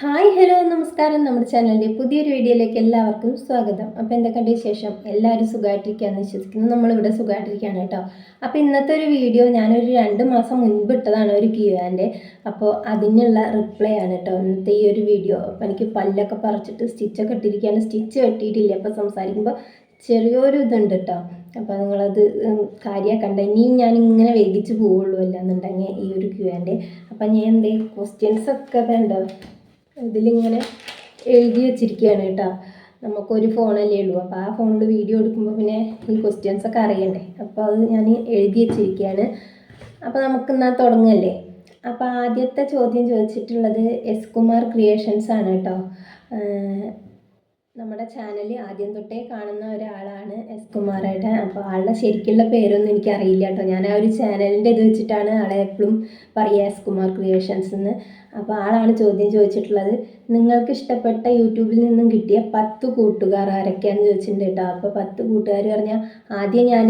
Hi hello നമസ്കാരം. നമ്മുടെ ചാനലിന്റെ പുതിയൊരു വീഡിയോയിലേക്ക് എല്ലാവർക്കും സ്വാഗതം. അപ്പോൾ എന്തൊക്കെയുണ്ട് വിശേഷം? എല്ലാവരും സുഖമായിട്ടിരിക്കുകയെന്ന് വിശ്വസിക്കുന്നു. നമ്മളിവിടെ സുഖമായിട്ടിരിക്കുകയാണ് കേട്ടോ. അപ്പോൾ ഇന്നത്തെ ഒരു വീഡിയോ ഞാനൊരു രണ്ട് മാസം മുൻപ് ഇട്ടതാണ് ഒരു ക്യൂആന്റെ. അപ്പോൾ അതിനുള്ള റിപ്ലൈ ആണ് കേട്ടോ ഇന്നത്തെ ഈ ഒരു വീഡിയോ. അപ്പോൾ എനിക്ക് പല്ലൊക്കെ പറിച്ചിട്ട് സ്റ്റിച്ചൊക്കെ ഇട്ടിരിക്കുകയാണ്. സ്റ്റിച്ച് വെട്ടിയിട്ടില്ല. അപ്പോൾ സംസാരിക്കുമ്പോൾ ചെറിയൊരു ഇതുണ്ട് കേട്ടോ. അപ്പോൾ നിങ്ങളത് കാര്യമാക്കണ്ട. ഇനിയും ഞാൻ ഇങ്ങനെ വേഗിച്ച് പോവുള്ളൂ അല്ല എന്നുണ്ടെങ്കിൽ ഈ ഒരു ക്യൂ അപ്പോൾ അപ്പം ഞാൻ എന്തേ ക്വസ്റ്റ്യൻസൊക്കെ വേണ്ടോ? ഇതിലിങ്ങനെ എഴുതി വെച്ചിരിക്കുകയാണ് കേട്ടോ. നമുക്കൊരു ഫോണല്ലേ ഉള്ളൂ. അപ്പോൾ ആ ഫോണിൽ വീഡിയോ എടുക്കുമ്പോൾ പിന്നെ ഈ ക്വസ്റ്റ്യൻസ് ഒക്കെ അറിയണ്ടേ. അപ്പോൾ അത് ഞാൻ എഴുതി വെച്ചിരിക്കുകയാണ്. അപ്പോൾ നമുക്ക് എന്നാൽ തുടങ്ങല്ലേ? അപ്പോൾ ആദ്യത്തെ ചോദ്യം ചോദിച്ചിട്ടുള്ളത് എസ് കുമാർ ക്രിയേഷൻസ് ആണ് കേട്ടോ. നമ്മുടെ ചാനൽ ആദ്യം തൊട്ടേ കാണുന്ന ഒരാളാണ് എസ് കുമാറായിട്ട് അപ്പോൾ ആളുടെ ശരിക്കുള്ള പേരൊന്നും എനിക്കറിയില്ല കേട്ടോ. ഞാൻ ആ ഒരു ചാനലിന്റെ ഇത് വെച്ചിട്ടാണ് ആളെ എപ്പോഴും പറയുക എസ് കുമാർ ക്രിയേഷൻസ് എന്ന് അപ്പോൾ ആളാണ് ചോദ്യം ചോദിച്ചിട്ടുള്ളത്. നിങ്ങൾക്ക് ഇഷ്ടപ്പെട്ട യൂട്യൂബിൽ നിന്നും കിട്ടിയ പത്ത് കൂട്ടുകാർ ആരൊക്കെയാണെന്ന് ചോദിച്ചിട്ടുണ്ട് കേട്ടോ. അപ്പോൾ പത്ത് കൂട്ടുകാർ പറഞ്ഞാൽ ആദ്യം ഞാൻ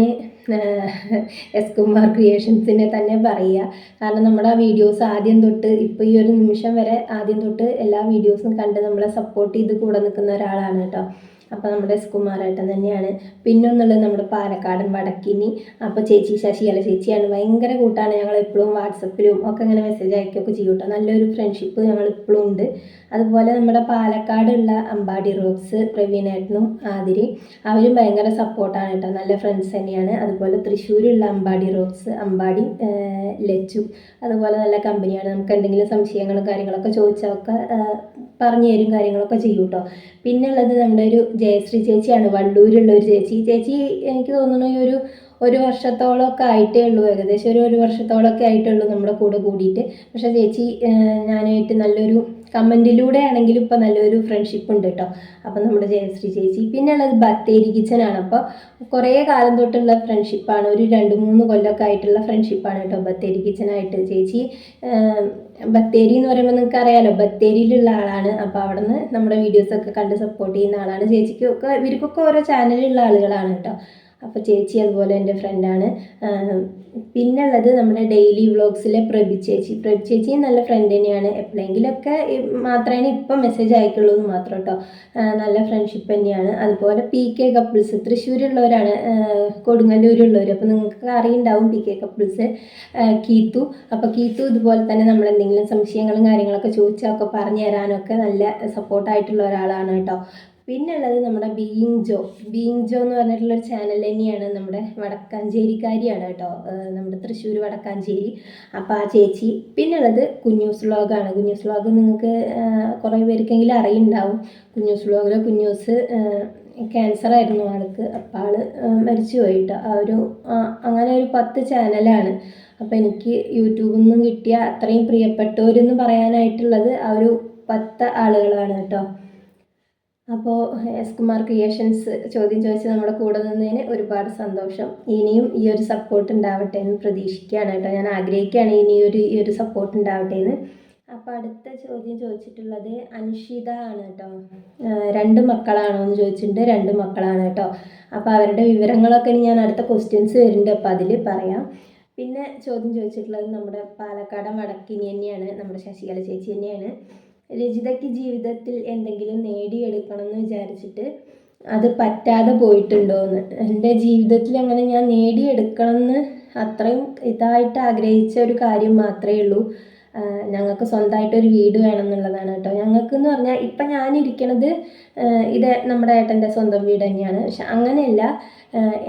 എസ് കുമാർ ക്രിയേഷൻസിനെ തന്നെ പറയുക. കാരണം നമ്മുടെ ആ വീഡിയോസ് ആദ്യം തൊട്ട് ഇപ്പോൾ ഈ ഒരു നിമിഷം വരെ ആദ്യം തൊട്ട് എല്ലാ വീഡിയോസും കണ്ട് നമ്മളെ സപ്പോർട്ട് ചെയ്ത് കൂടെ നിൽക്കുന്ന ഒരാളാണ് കേട്ടോ. അപ്പോൾ നമ്മുടെ സുകുമാരേട്ടൻ തന്നെയാണ്. പിന്നൊന്നുള്ളത് നമ്മുടെ പാലക്കാടൻ വടക്കിനി. അപ്പോൾ ചേച്ചി ശശികല ചേച്ചിയാണ്. ഭയങ്കര കൂട്ടാണ്. ഞങ്ങൾ എപ്പോഴും വാട്സപ്പിലും ഒക്കെ ഇങ്ങനെ മെസ്സേജ് അയക്കുകയൊക്കെ ചെയ്യും കേട്ടോ. നല്ലൊരു ഫ്രണ്ട്ഷിപ്പ് ഞങ്ങൾ ഇപ്പോഴും ഉണ്ട്. അതുപോലെ നമ്മുടെ പാലക്കാടുള്ള അമ്പാടി റോക്സ് പ്രവീണേട്ടനും ആതിരി അവരും ഭയങ്കര സപ്പോർട്ടാണ് കേട്ടോ. നല്ല ഫ്രണ്ട്സ് തന്നെയാണ്. അതുപോലെ തൃശ്ശൂരുള്ള അമ്പാടി റോക്സ് അമ്പാടി ലച്ചു. അതുപോലെ നല്ല കമ്പനിയാണ് നമുക്ക് എന്തെങ്കിലും സംശയങ്ങളും കാര്യങ്ങളൊക്കെ ചോദിച്ചാൽ ഒക്കെ പറഞ്ഞു തരും കാര്യങ്ങളൊക്കെ ചെയ്യും കേട്ടോ പിന്നെ ഉള്ളത് നമ്മുടെ ഒരു ജയശ്രീ ചേച്ചിയാണ് വള്ളൂരുള്ള ഒരു ചേച്ചി. ചേച്ചി എനിക്ക് തോന്നുന്നു ഈ ഒരു ഒരു വർഷത്തോളമൊക്കെ ആയിട്ടേ ഉള്ളൂ. ഏകദേശം ഒരു ഒരു വർഷത്തോളമൊക്കെ ആയിട്ടേ ഉള്ളൂ നമ്മുടെ കൂടെ കൂടിയിട്ട്. പക്ഷേ ചേച്ചി ഞാനായിട്ട് നല്ലൊരു കമന്റിലൂടെ ആണെങ്കിലും ഇപ്പോൾ നല്ലൊരു ഫ്രണ്ട്ഷിപ്പ് ഉണ്ട് കേട്ടോ അപ്പം നമ്മുടെ ജയശ്രീ ചേച്ചി. പിന്നെ ഉള്ളത് ബത്തേരി കിച്ചനാണ് അപ്പോൾ കുറേ കാലം തൊട്ടുള്ള ഫ്രണ്ട്ഷിപ്പാണ് ഒരു രണ്ട് മൂന്ന് കൊല്ലമൊക്കെ ആയിട്ടുള്ള ഫ്രണ്ട്ഷിപ്പാണ് കേട്ടോ ബത്തേരി കിച്ചനായിട്ട് ചേച്ചി ബത്തേരി എന്ന് പറയുമ്പോൾ നിങ്ങൾക്ക് അറിയാലോ ബത്തേരിയിലുള്ള ആളാണ്. അപ്പോൾ അവിടെ നിന്ന് നമ്മുടെ വീഡിയോസൊക്കെ കണ്ട് സപ്പോർട്ട് ചെയ്യുന്ന ആളാണ്. ചേച്ചിക്കൊക്കെ ഇവർക്കൊക്കെ ഓരോ ചാനലിലുള്ള ആളുകളാണ് കേട്ടോ അപ്പോൾ ചേച്ചി അതുപോലെ എന്റെ ഫ്രണ്ടാണ് പിന്നെ ഉള്ളത് നമ്മുടെ ഡെയിലി വ്ളോഗ്സിലെ പ്രഭി ചേച്ചി. പ്രഭി ചേച്ചി നല്ല ഫ്രണ്ട് തന്നെയാണ്. എപ്പോഴെങ്കിലൊക്കെ മാത്രമാണ് ഇപ്പം മെസ്സേജ് അയക്കുള്ളൂ എന്ന് മാത്രം കേട്ടോ നല്ല ഫ്രണ്ട്ഷിപ്പ് തന്നെയാണ്. അതുപോലെ പി കെ കപ്പിൾസ് തൃശ്ശൂരുള്ളവരാണ്. കൊടുങ്ങല്ലൂരുള്ളവർ അപ്പോൾ നിങ്ങൾക്ക് അറിയുണ്ടാവും പി കെ കപ്പിൾസ് കീത്തു. അപ്പോൾ കീത്തു ഇതുപോലെ തന്നെ നമ്മൾ എന്തെങ്കിലും സംശയങ്ങളും കാര്യങ്ങളൊക്കെ ചോദിച്ചാൽ ഒക്കെ പറഞ്ഞു തരാനൊക്കെ നല്ല സപ്പോർട്ടായിട്ടുള്ള ഒരാളാണ് കേട്ടോ പിന്നെ ഉള്ളത് നമ്മുടെ ബീയിങ് ജോ ബീയിങ് ജോ എന്ന് പറഞ്ഞിട്ടുള്ളൊരു ചാനൽ തന്നെയാണ് നമ്മുടെ വടക്കാഞ്ചേരിക്കാരിയാണ് കേട്ടോ. നമ്മുടെ തൃശ്ശൂർ വടക്കാഞ്ചേരി. അപ്പോൾ ആ ചേച്ചി പിന്നെ ഉള്ളത് കുഞ്ഞൂസ് വ്ളോഗാണ് കുഞ്ഞൂസ് വ്ളോഗ് നിങ്ങൾക്ക് കുറേ പേർക്കെങ്കിലും അറിയുണ്ടാവും. കുഞ്ഞൂസ് വ്ളോഗിൽ കുഞ്ഞൂസ് ക്യാൻസർ ആയിരുന്നു ആൾക്ക്. അപ്പം ആൾ മരിച്ചു പോയിട്ട് ആ ഒരു അങ്ങനെ ഒരു പത്ത് ചാനലാണ് അപ്പം എനിക്ക് യൂട്യൂബിൽ നിന്നും കിട്ടിയ അത്രയും പ്രിയപ്പെട്ടവരെന്ന് പറയാനായിട്ടുള്ളത് ആ ഒരു പത്ത് ആളുകളാണ് കേട്ടോ. അപ്പോൾ എസ് കുമാർ ക്രിയേഷൻസ് ചോദ്യം ചോദിച്ച് നമ്മുടെ കൂടെ നിന്നതിന് ഒരുപാട് സന്തോഷം. ഇനിയും ഈ ഒരു സപ്പോർട്ട് ഉണ്ടാവട്ടെ എന്ന് പ്രതീക്ഷിക്കുകയാണ് കേട്ടോ. ഞാൻ ആഗ്രഹിക്കുകയാണ് ഇനി ഒരു ഈ ഒരു സപ്പോർട്ട് ഉണ്ടാവട്ടെ എന്ന്. അപ്പോൾ അടുത്ത ചോദ്യം ചോദിച്ചിട്ടുള്ളത് അൻഷിത ആണ് കേട്ടോ. രണ്ട് മക്കളാണോ എന്ന് ചോദിച്ചിട്ടുണ്ട്. രണ്ട് മക്കളാണ് കേട്ടോ. അപ്പോൾ അവരുടെ വിവരങ്ങളൊക്കെ ഇനി ഞാൻ അടുത്ത ക്വസ്റ്റ്യൻസ് വരുന്നുണ്ട്. അപ്പോൾ അതിൽ പറയാം. പിന്നെ ചോദ്യം ചോദിച്ചിട്ടുള്ളത് നമ്മുടെ പാലക്കാട് വടക്കിനി തന്നെയാണ്. നമ്മുടെ ശശികല ചേച്ചി തന്നെയാണ്. രചിതയ്ക്ക് ജീവിതത്തിൽ എന്തെങ്കിലും നേടിയെടുക്കണം എന്ന് വിചാരിച്ചിട്ട് അത് പറ്റാതെ പോയിട്ടുണ്ടോ എന്ന്. എന്റെ ജീവിതത്തിൽ അങ്ങനെ ഞാൻ നേടിയെടുക്കണം എന്ന് അത്രയും ഇതായിട്ട് ആഗ്രഹിച്ച ഒരു കാര്യം മാത്രമേ ഉള്ളൂ. ഞങ്ങൾക്ക് സ്വന്തമായിട്ട് ഒരു വീട് വേണം എന്നുള്ളതാണ് കേട്ടോ. ഞങ്ങൾക്ക് എന്ന് പറഞ്ഞാൽ ഇപ്പം ഞാനിരിക്കണത് ഇത് നമ്മുടെ ഏട്ടന്റെ സ്വന്തം വീട് തന്നെയാണ്. പക്ഷെ അങ്ങനെയല്ല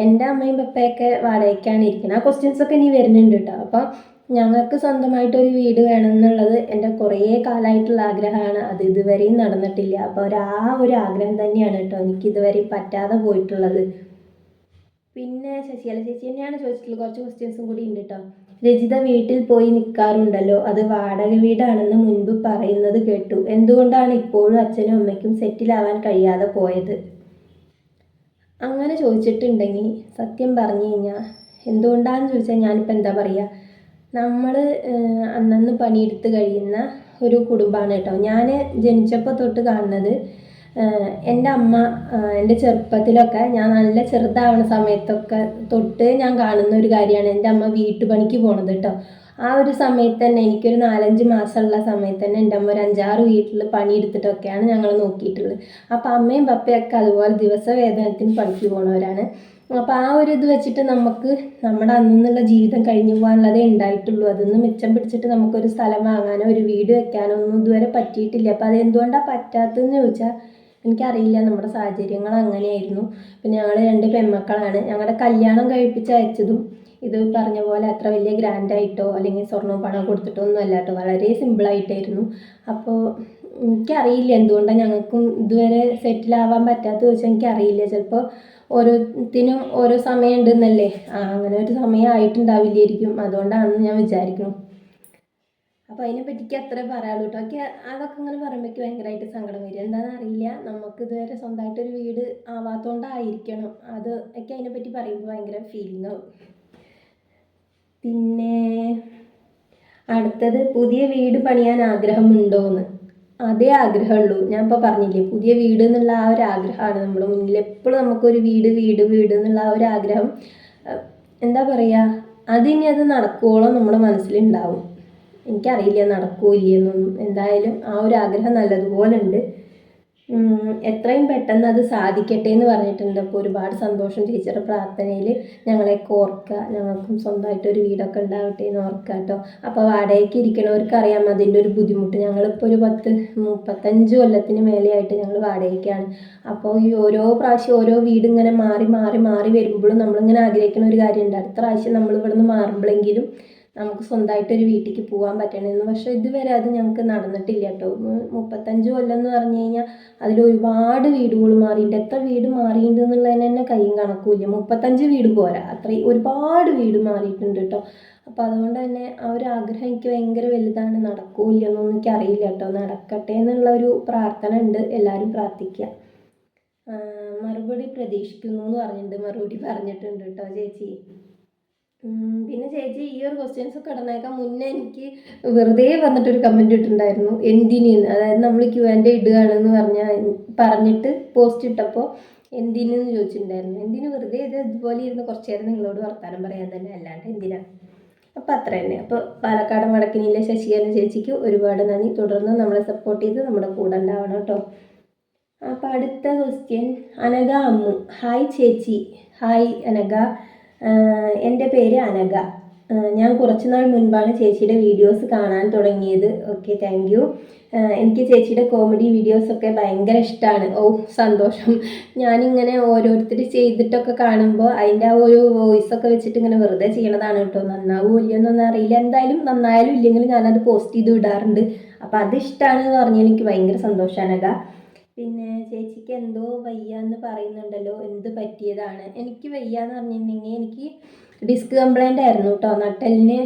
എന്റെ അമ്മയും പപ്പയൊക്കെ വാടകയ്ക്കാണ് ഇരിക്കുന്നത് ആ ക്വസ്റ്റ്യൻസൊക്കെ ഇനി വരുന്നുണ്ട് കേട്ടോ. അപ്പം ഞങ്ങൾക്ക് സ്വന്തമായിട്ടൊരു വീട് വേണം എന്നുള്ളത് എന്റെ കുറേ കാലമായിട്ടുള്ള ആഗ്രഹമാണ്. അത് ഇതുവരെയും നടന്നിട്ടില്ല. അപ്പോൾ ഒരു ആ ഒരു ആഗ്രഹം തന്നെയാണ് കേട്ടോ എനിക്ക് ഇതുവരെയും പറ്റാതെ പോയിട്ടുള്ളത്. പിന്നെ ശശികല ചേച്ചി തന്നെയാണ് ചോദിച്ചിട്ടുള്ളത്. കുറച്ച് ക്വസ്റ്റ്യൻസും കൂടി ഉണ്ട് കേട്ടോ. രജിത വീട്ടിൽ പോയി നിൽക്കാറുണ്ടല്ലോ അത് വാടക വീടാണെന്ന് മുൻപ് പറയുന്നത് കേട്ടു. എന്തുകൊണ്ടാണ് ഇപ്പോഴും അച്ഛനും അമ്മയ്ക്കും സെറ്റിലാവാൻ കഴിയാതെ പോയത്? അങ്ങനെ ചോദിച്ചിട്ടുണ്ടെങ്കിൽ സത്യം പറഞ്ഞു കഴിഞ്ഞാൽ എന്തുകൊണ്ടാണെന്ന് ചോദിച്ചാൽ ഞാനിപ്പോൾ എന്താ പറയുക? നമ്മൾ അന്നന്ന് പണിയെടുത്ത് കഴിയുന്ന ഒരു കുടുംബമാണ് കേട്ടോ. ഞാൻ ജനിച്ചപ്പോൾ തൊട്ട് കാണുന്നത് എന്റെ അമ്മ എന്റെ ചെറുപ്പത്തിലൊക്കെ ഞാൻ നല്ല ചെറുതാവണ സമയത്തൊക്കെ തൊട്ട് ഞാൻ കാണുന്ന ഒരു കാര്യമാണ് എന്റെ അമ്മ വീട്ടുപണിക്ക് പോണത് കേട്ടോ. ആ ഒരു സമയത്ത് തന്നെ എനിക്കൊരു നാലഞ്ച് മാസമുള്ള സമയത്ത് തന്നെ എന്റെ അമ്മ ഒരു അഞ്ചാറ് വീട്ടിൽ പണിയെടുത്തിട്ടൊക്കെയാണ് ഞങ്ങൾ നോക്കിയിട്ടുള്ളത്. അപ്പോൾ അമ്മയും പപ്പയൊക്കെ അതുപോലെ ദിവസവേതനത്തിന് പണിക്ക് പോണവരാണ്. അപ്പോൾ ആ ഒരു ഇത് വെച്ചിട്ട് നമുക്ക് നമ്മുടെ അന്നുള്ള ജീവിതം കഴിഞ്ഞു പോകാനുള്ളതേ ഉണ്ടായിട്ടുള്ളൂ. അതൊന്ന് മിച്ചം പിടിച്ചിട്ട് നമുക്കൊരു സ്ഥലം വാങ്ങാനോ ഒരു വീട് വെക്കാനോ ഒന്നും ഇതുവരെ പറ്റിയിട്ടില്ല. അപ്പോൾ അതെന്തുകൊണ്ടാണ് പറ്റാത്തതെന്ന് ചോദിച്ചാൽ എനിക്കറിയില്ല. നമ്മുടെ സാഹചര്യങ്ങൾ അങ്ങനെയായിരുന്നു. പിന്നെ ഞങ്ങൾ രണ്ട് പെൺമക്കളാണ്. ഞങ്ങളുടെ കല്യാണം കഴിപ്പിച്ച് അയച്ചതും ഇത് പറഞ്ഞ പോലെ അത്ര വലിയ ഗ്രാൻഡായിട്ടോ അല്ലെങ്കിൽ സ്വർണവും പണം കൊടുത്തിട്ടോ ഒന്നും അല്ല കേട്ടോ വളരെ സിമ്പിളായിട്ടായിരുന്നു അപ്പോൾ എനിക്കറിയില്ല എന്തുകൊണ്ടാണ് ഞങ്ങൾക്കും ഇതുവരെ സെറ്റിലാവാൻ പറ്റാത്തത് ചോദിച്ചാൽ എനിക്കറിയില്ല. ചിലപ്പോൾ ഓരോത്തിനും ഓരോ സമയം ഉണ്ടെന്നല്ലേ ആ അങ്ങനെ ഒരു സമയം ആയിട്ടുണ്ടാവില്ലായിരിക്കും അതുകൊണ്ടാണെന്ന് ഞാൻ വിചാരിക്കുന്നു. അപ്പോൾ അതിനെ പറ്റിക്ക് അത്രേ പറയാനുള്ളൂ കേട്ടോ ഒക്കെ അതൊക്കെ ഇങ്ങനെ പറയുമ്പോഴേക്ക് ഭയങ്കരമായിട്ട് സങ്കടം വരും. എന്താണെന്ന് അറിയില്ല. നമുക്ക് ഇതുവരെ സ്വന്തമായിട്ടൊരു വീട് ആവാത്തതുകൊണ്ടായിരിക്കണം അത് ഒക്കെ അതിനെപ്പറ്റി പറയുമ്പോൾ ഭയങ്കര ഫീലിംഗ് ആവും. പിന്നെ അടുത്തത് പുതിയ വീട് പണിയാൻ ആഗ്രഹമുണ്ടോയെന്ന് അതേ ആഗ്രഹമുള്ളൂ. ഞാൻ ഇപ്പോൾ പറഞ്ഞില്ലേ പുതിയ വീട് എന്നുള്ള ആ ഒരു ആഗ്രഹമാണ്. നമ്മുടെ മുന്നിൽ എപ്പോഴും നമുക്കൊരു വീട് വീട് വീട് എന്നുള്ള ആ ഒരു ആഗ്രഹം എന്താ പറയുക അതിനി അത് നടക്കുവോളം നമ്മുടെ മനസ്സിലുണ്ടാവും. എനിക്കറിയില്ല നടക്കുമോ ഇല്ലയെന്നൊന്നും. എന്തായാലും ആ ഒരു ആഗ്രഹം നല്ലതുപോലെ ഉണ്ട് എത്രയും പെട്ടെന്ന് അത് സാധിക്കട്ടെ എന്ന് പറഞ്ഞിട്ടുണ്ട്. അപ്പോൾ ഒരുപാട് സന്തോഷം ടീച്ചറുടെ പ്രാർത്ഥനയിൽ ഞങ്ങളെ ഓർക്കുക. ഞങ്ങൾക്കും സ്വന്തമായിട്ട് ഒരു വീടൊക്കെ ഉണ്ടാവട്ടെ എന്ന് ഓർക്കുക കേട്ടോ. അപ്പോൾ വാടകയ്ക്ക് ഇരിക്കണവർക്ക് അറിയാം അതിന്റെ ഒരു ബുദ്ധിമുട്ട്. ഞങ്ങളിപ്പോൾ ഒരു പത്ത് മുപ്പത്തഞ്ച് കൊല്ലത്തിന് മേലെയായിട്ട് ഞങ്ങൾ വാടകയ്ക്കാണ്. അപ്പോൾ ഈ ഓരോ പ്രാവശ്യം ഓരോ വീട് ഇങ്ങനെ മാറി മാറി മാറി വരുമ്പോഴും നമ്മളിങ്ങനെ ആഗ്രഹിക്കുന്ന ഒരു കാര്യമുണ്ട്. അടുത്ത പ്രാവശ്യം നമ്മൾ ഇവിടുന്ന് മാറുമ്പോഴെങ്കിലും നമുക്ക് സ്വന്തമായിട്ട് ഒരു വീട്ടിലേക്ക് പോകാൻ പറ്റണമെന്ന് പക്ഷേ ഇതുവരെ അത് ഞങ്ങൾക്ക് നടന്നിട്ടില്ല കേട്ടോ. മുപ്പത്തഞ്ച് കൊല്ലം എന്ന് പറഞ്ഞു കഴിഞ്ഞാൽ അതിൽ ഒരുപാട് വീടുകൾ മാറിയിട്ടുണ്ട്. എത്ര വീട് മാറിയിട്ടുണ്ട് എന്നുള്ളതിന് തന്നെ കയ്യും കണക്കുമില്ല. മുപ്പത്തഞ്ച് വീട് പോരാ. അത്രയും ഒരുപാട് വീട് മാറിയിട്ടുണ്ട് കേട്ടോ. അപ്പോൾ അതുകൊണ്ട് തന്നെ ആ ഒരു ആഗ്രഹം എനിക്ക് ഭയങ്കര വലുതാണ്. നടക്കൂല്ല എന്നൊന്നും എനിക്ക് അറിയില്ല കേട്ടോ. നടക്കട്ടെ എന്നുള്ള ഒരു പ്രാർത്ഥന ഉണ്ട്. എല്ലാവരും പ്രാർത്ഥിക്കുക മറുപടി പ്രതീക്ഷിക്കുന്നു എന്ന് പറഞ്ഞിട്ടുണ്ട്. മറുപടി പറഞ്ഞിട്ടുണ്ട് കേട്ടോ ചേച്ചി. പിന്നെ ചേച്ചി ഈ ഒരു ക്വസ്റ്റ്യൻസ് ഒക്കെ ഇടുന്നേക്കാൻ മുന്നേ എനിക്ക് വെറുതെ വന്നിട്ടൊരു കമന്റ് ഇട്ടിട്ടുണ്ടായിരുന്നു. എന്തിന് അതായത് നമ്മൾ ക്യു ആൻഡ് ഇടുകയാണെന്ന് പറഞ്ഞ പറഞ്ഞിട്ട് പോസ്റ്റ് ഇട്ടപ്പോൾ എന്തിനെന്ന് ചോദിച്ചിട്ടുണ്ടായിരുന്നു. എന്തിന് വെറുതെ ഇത് ഇതുപോലെ ഇരുന്ന് കുറച്ച് നേരം നിങ്ങളോട് വർത്താനം പറയാൻ തന്നെ അല്ലാണ്ട് എന്തിനാ? അപ്പോൾ അത്ര തന്നെ. അപ്പോൾ പാലക്കാട് വടക്കിനിയിലെ ശശികല ചേച്ചിക്ക് ഒരുപാട് നന്ദി. തുടർന്ന് നമ്മളെ സപ്പോർട്ട് ചെയ്ത് നമ്മുടെ കൂടെ ഉണ്ടാവണം കേട്ടോ. അപ്പോൾ അടുത്ത ക്വസ്റ്റ്യൻ അനഗ അമ്മു. ഹായ് ചേച്ചി. ഹായ് ആഹ് എന്റെ പേര് അനഘ. ഞാൻ കുറച്ച് നാൾ മുൻപാണ് ചേച്ചിയുടെ വീഡിയോസ് കാണാൻ തുടങ്ങിയത്. ഓക്കെ താങ്ക് യു എനിക്ക് ചേച്ചിയുടെ കോമഡി വീഡിയോസൊക്കെ ഭയങ്കര ഇഷ്ടമാണ് ഓ സന്തോഷം. ഞാനിങ്ങനെ ഓരോരുത്തർ ചെയ്തിട്ടൊക്കെ കാണുമ്പോൾ അതിന്റെ ആ ഒരു വോയിസൊക്കെ വെച്ചിട്ട് ഇങ്ങനെ വെറുതെ ചെയ്യണതാണ് കേട്ടോ. നന്നാവോ ഇല്ലയെന്നൊന്നും അറിയില്ല. എന്തായാലും നന്നായാലും ഇല്ലെങ്കിലും ഞാനത് പോസ്റ്റ് ചെയ്ത് വിടാറുണ്ട്. അപ്പോൾ അത് ഇഷ്ടമാണെന്ന് പറഞ്ഞാൽ എനിക്ക് ഭയങ്കര സന്തോഷമാണ് അനഘ. പിന്നെ ചേച്ചിക്ക് എന്തോ വയ്യ എന്ന് പറയുന്നുണ്ടല്ലോ എന്ത് പറ്റിയതാണ്? എനിക്ക് വയ്യാന്ന് പറഞ്ഞിട്ടുണ്ടെങ്കിൽ എനിക്ക് ഡിസ്ക് കംപ്ലൈന്റ് ആയിരുന്നു കേട്ടോ നട്ടലിന്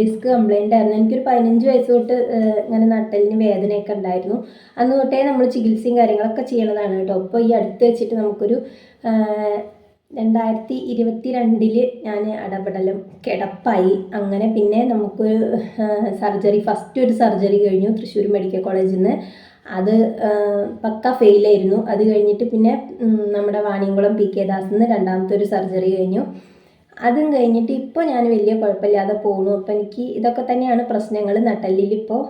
ഡിസ്ക് കംപ്ലൈന്റ് ആയിരുന്നു. എനിക്കൊരു പതിനഞ്ച് വയസ്സ് തൊട്ട് ഇങ്ങനെ നട്ടലിന് വേദനയൊക്കെ ഉണ്ടായിരുന്നു. അന്ന് തൊട്ടേ നമ്മൾ ചികിത്സയും കാര്യങ്ങളൊക്കെ ചെയ്യണതാണ് കേട്ടോ ഇപ്പോൾ ഈ അടുത്ത് വെച്ചിട്ട് നമുക്കൊരു രണ്ടായിരത്തി ഇരുപത്തി രണ്ടിൽ ഞാൻ ഇടപെടലും കിടപ്പായി. അങ്ങനെ പിന്നെ നമുക്കൊരു സർജറി ഫസ്റ്റ് ഒരു സർജറി കഴിഞ്ഞു തൃശ്ശൂർ മെഡിക്കൽ കോളേജിൽ നിന്ന് അത് പക്ക ഫെയിലായിരുന്നു അത് കഴിഞ്ഞിട്ട് പിന്നെ നമ്മുടെ വാണിയംകുളം പി കെ ദാസിന്ന് രണ്ടാമത്തെ ഒരു സർജറി കഴിഞ്ഞു. അതും കഴിഞ്ഞിട്ട് ഇപ്പോൾ ഞാൻ വലിയ കുഴപ്പമില്ലാതെ പോകുന്നു അപ്പോൾ എനിക്ക് ഇതൊക്കെ തന്നെയാണ് പ്രശ്നങ്ങൾ നട്ടല്ലിൽ ഇപ്പോൾ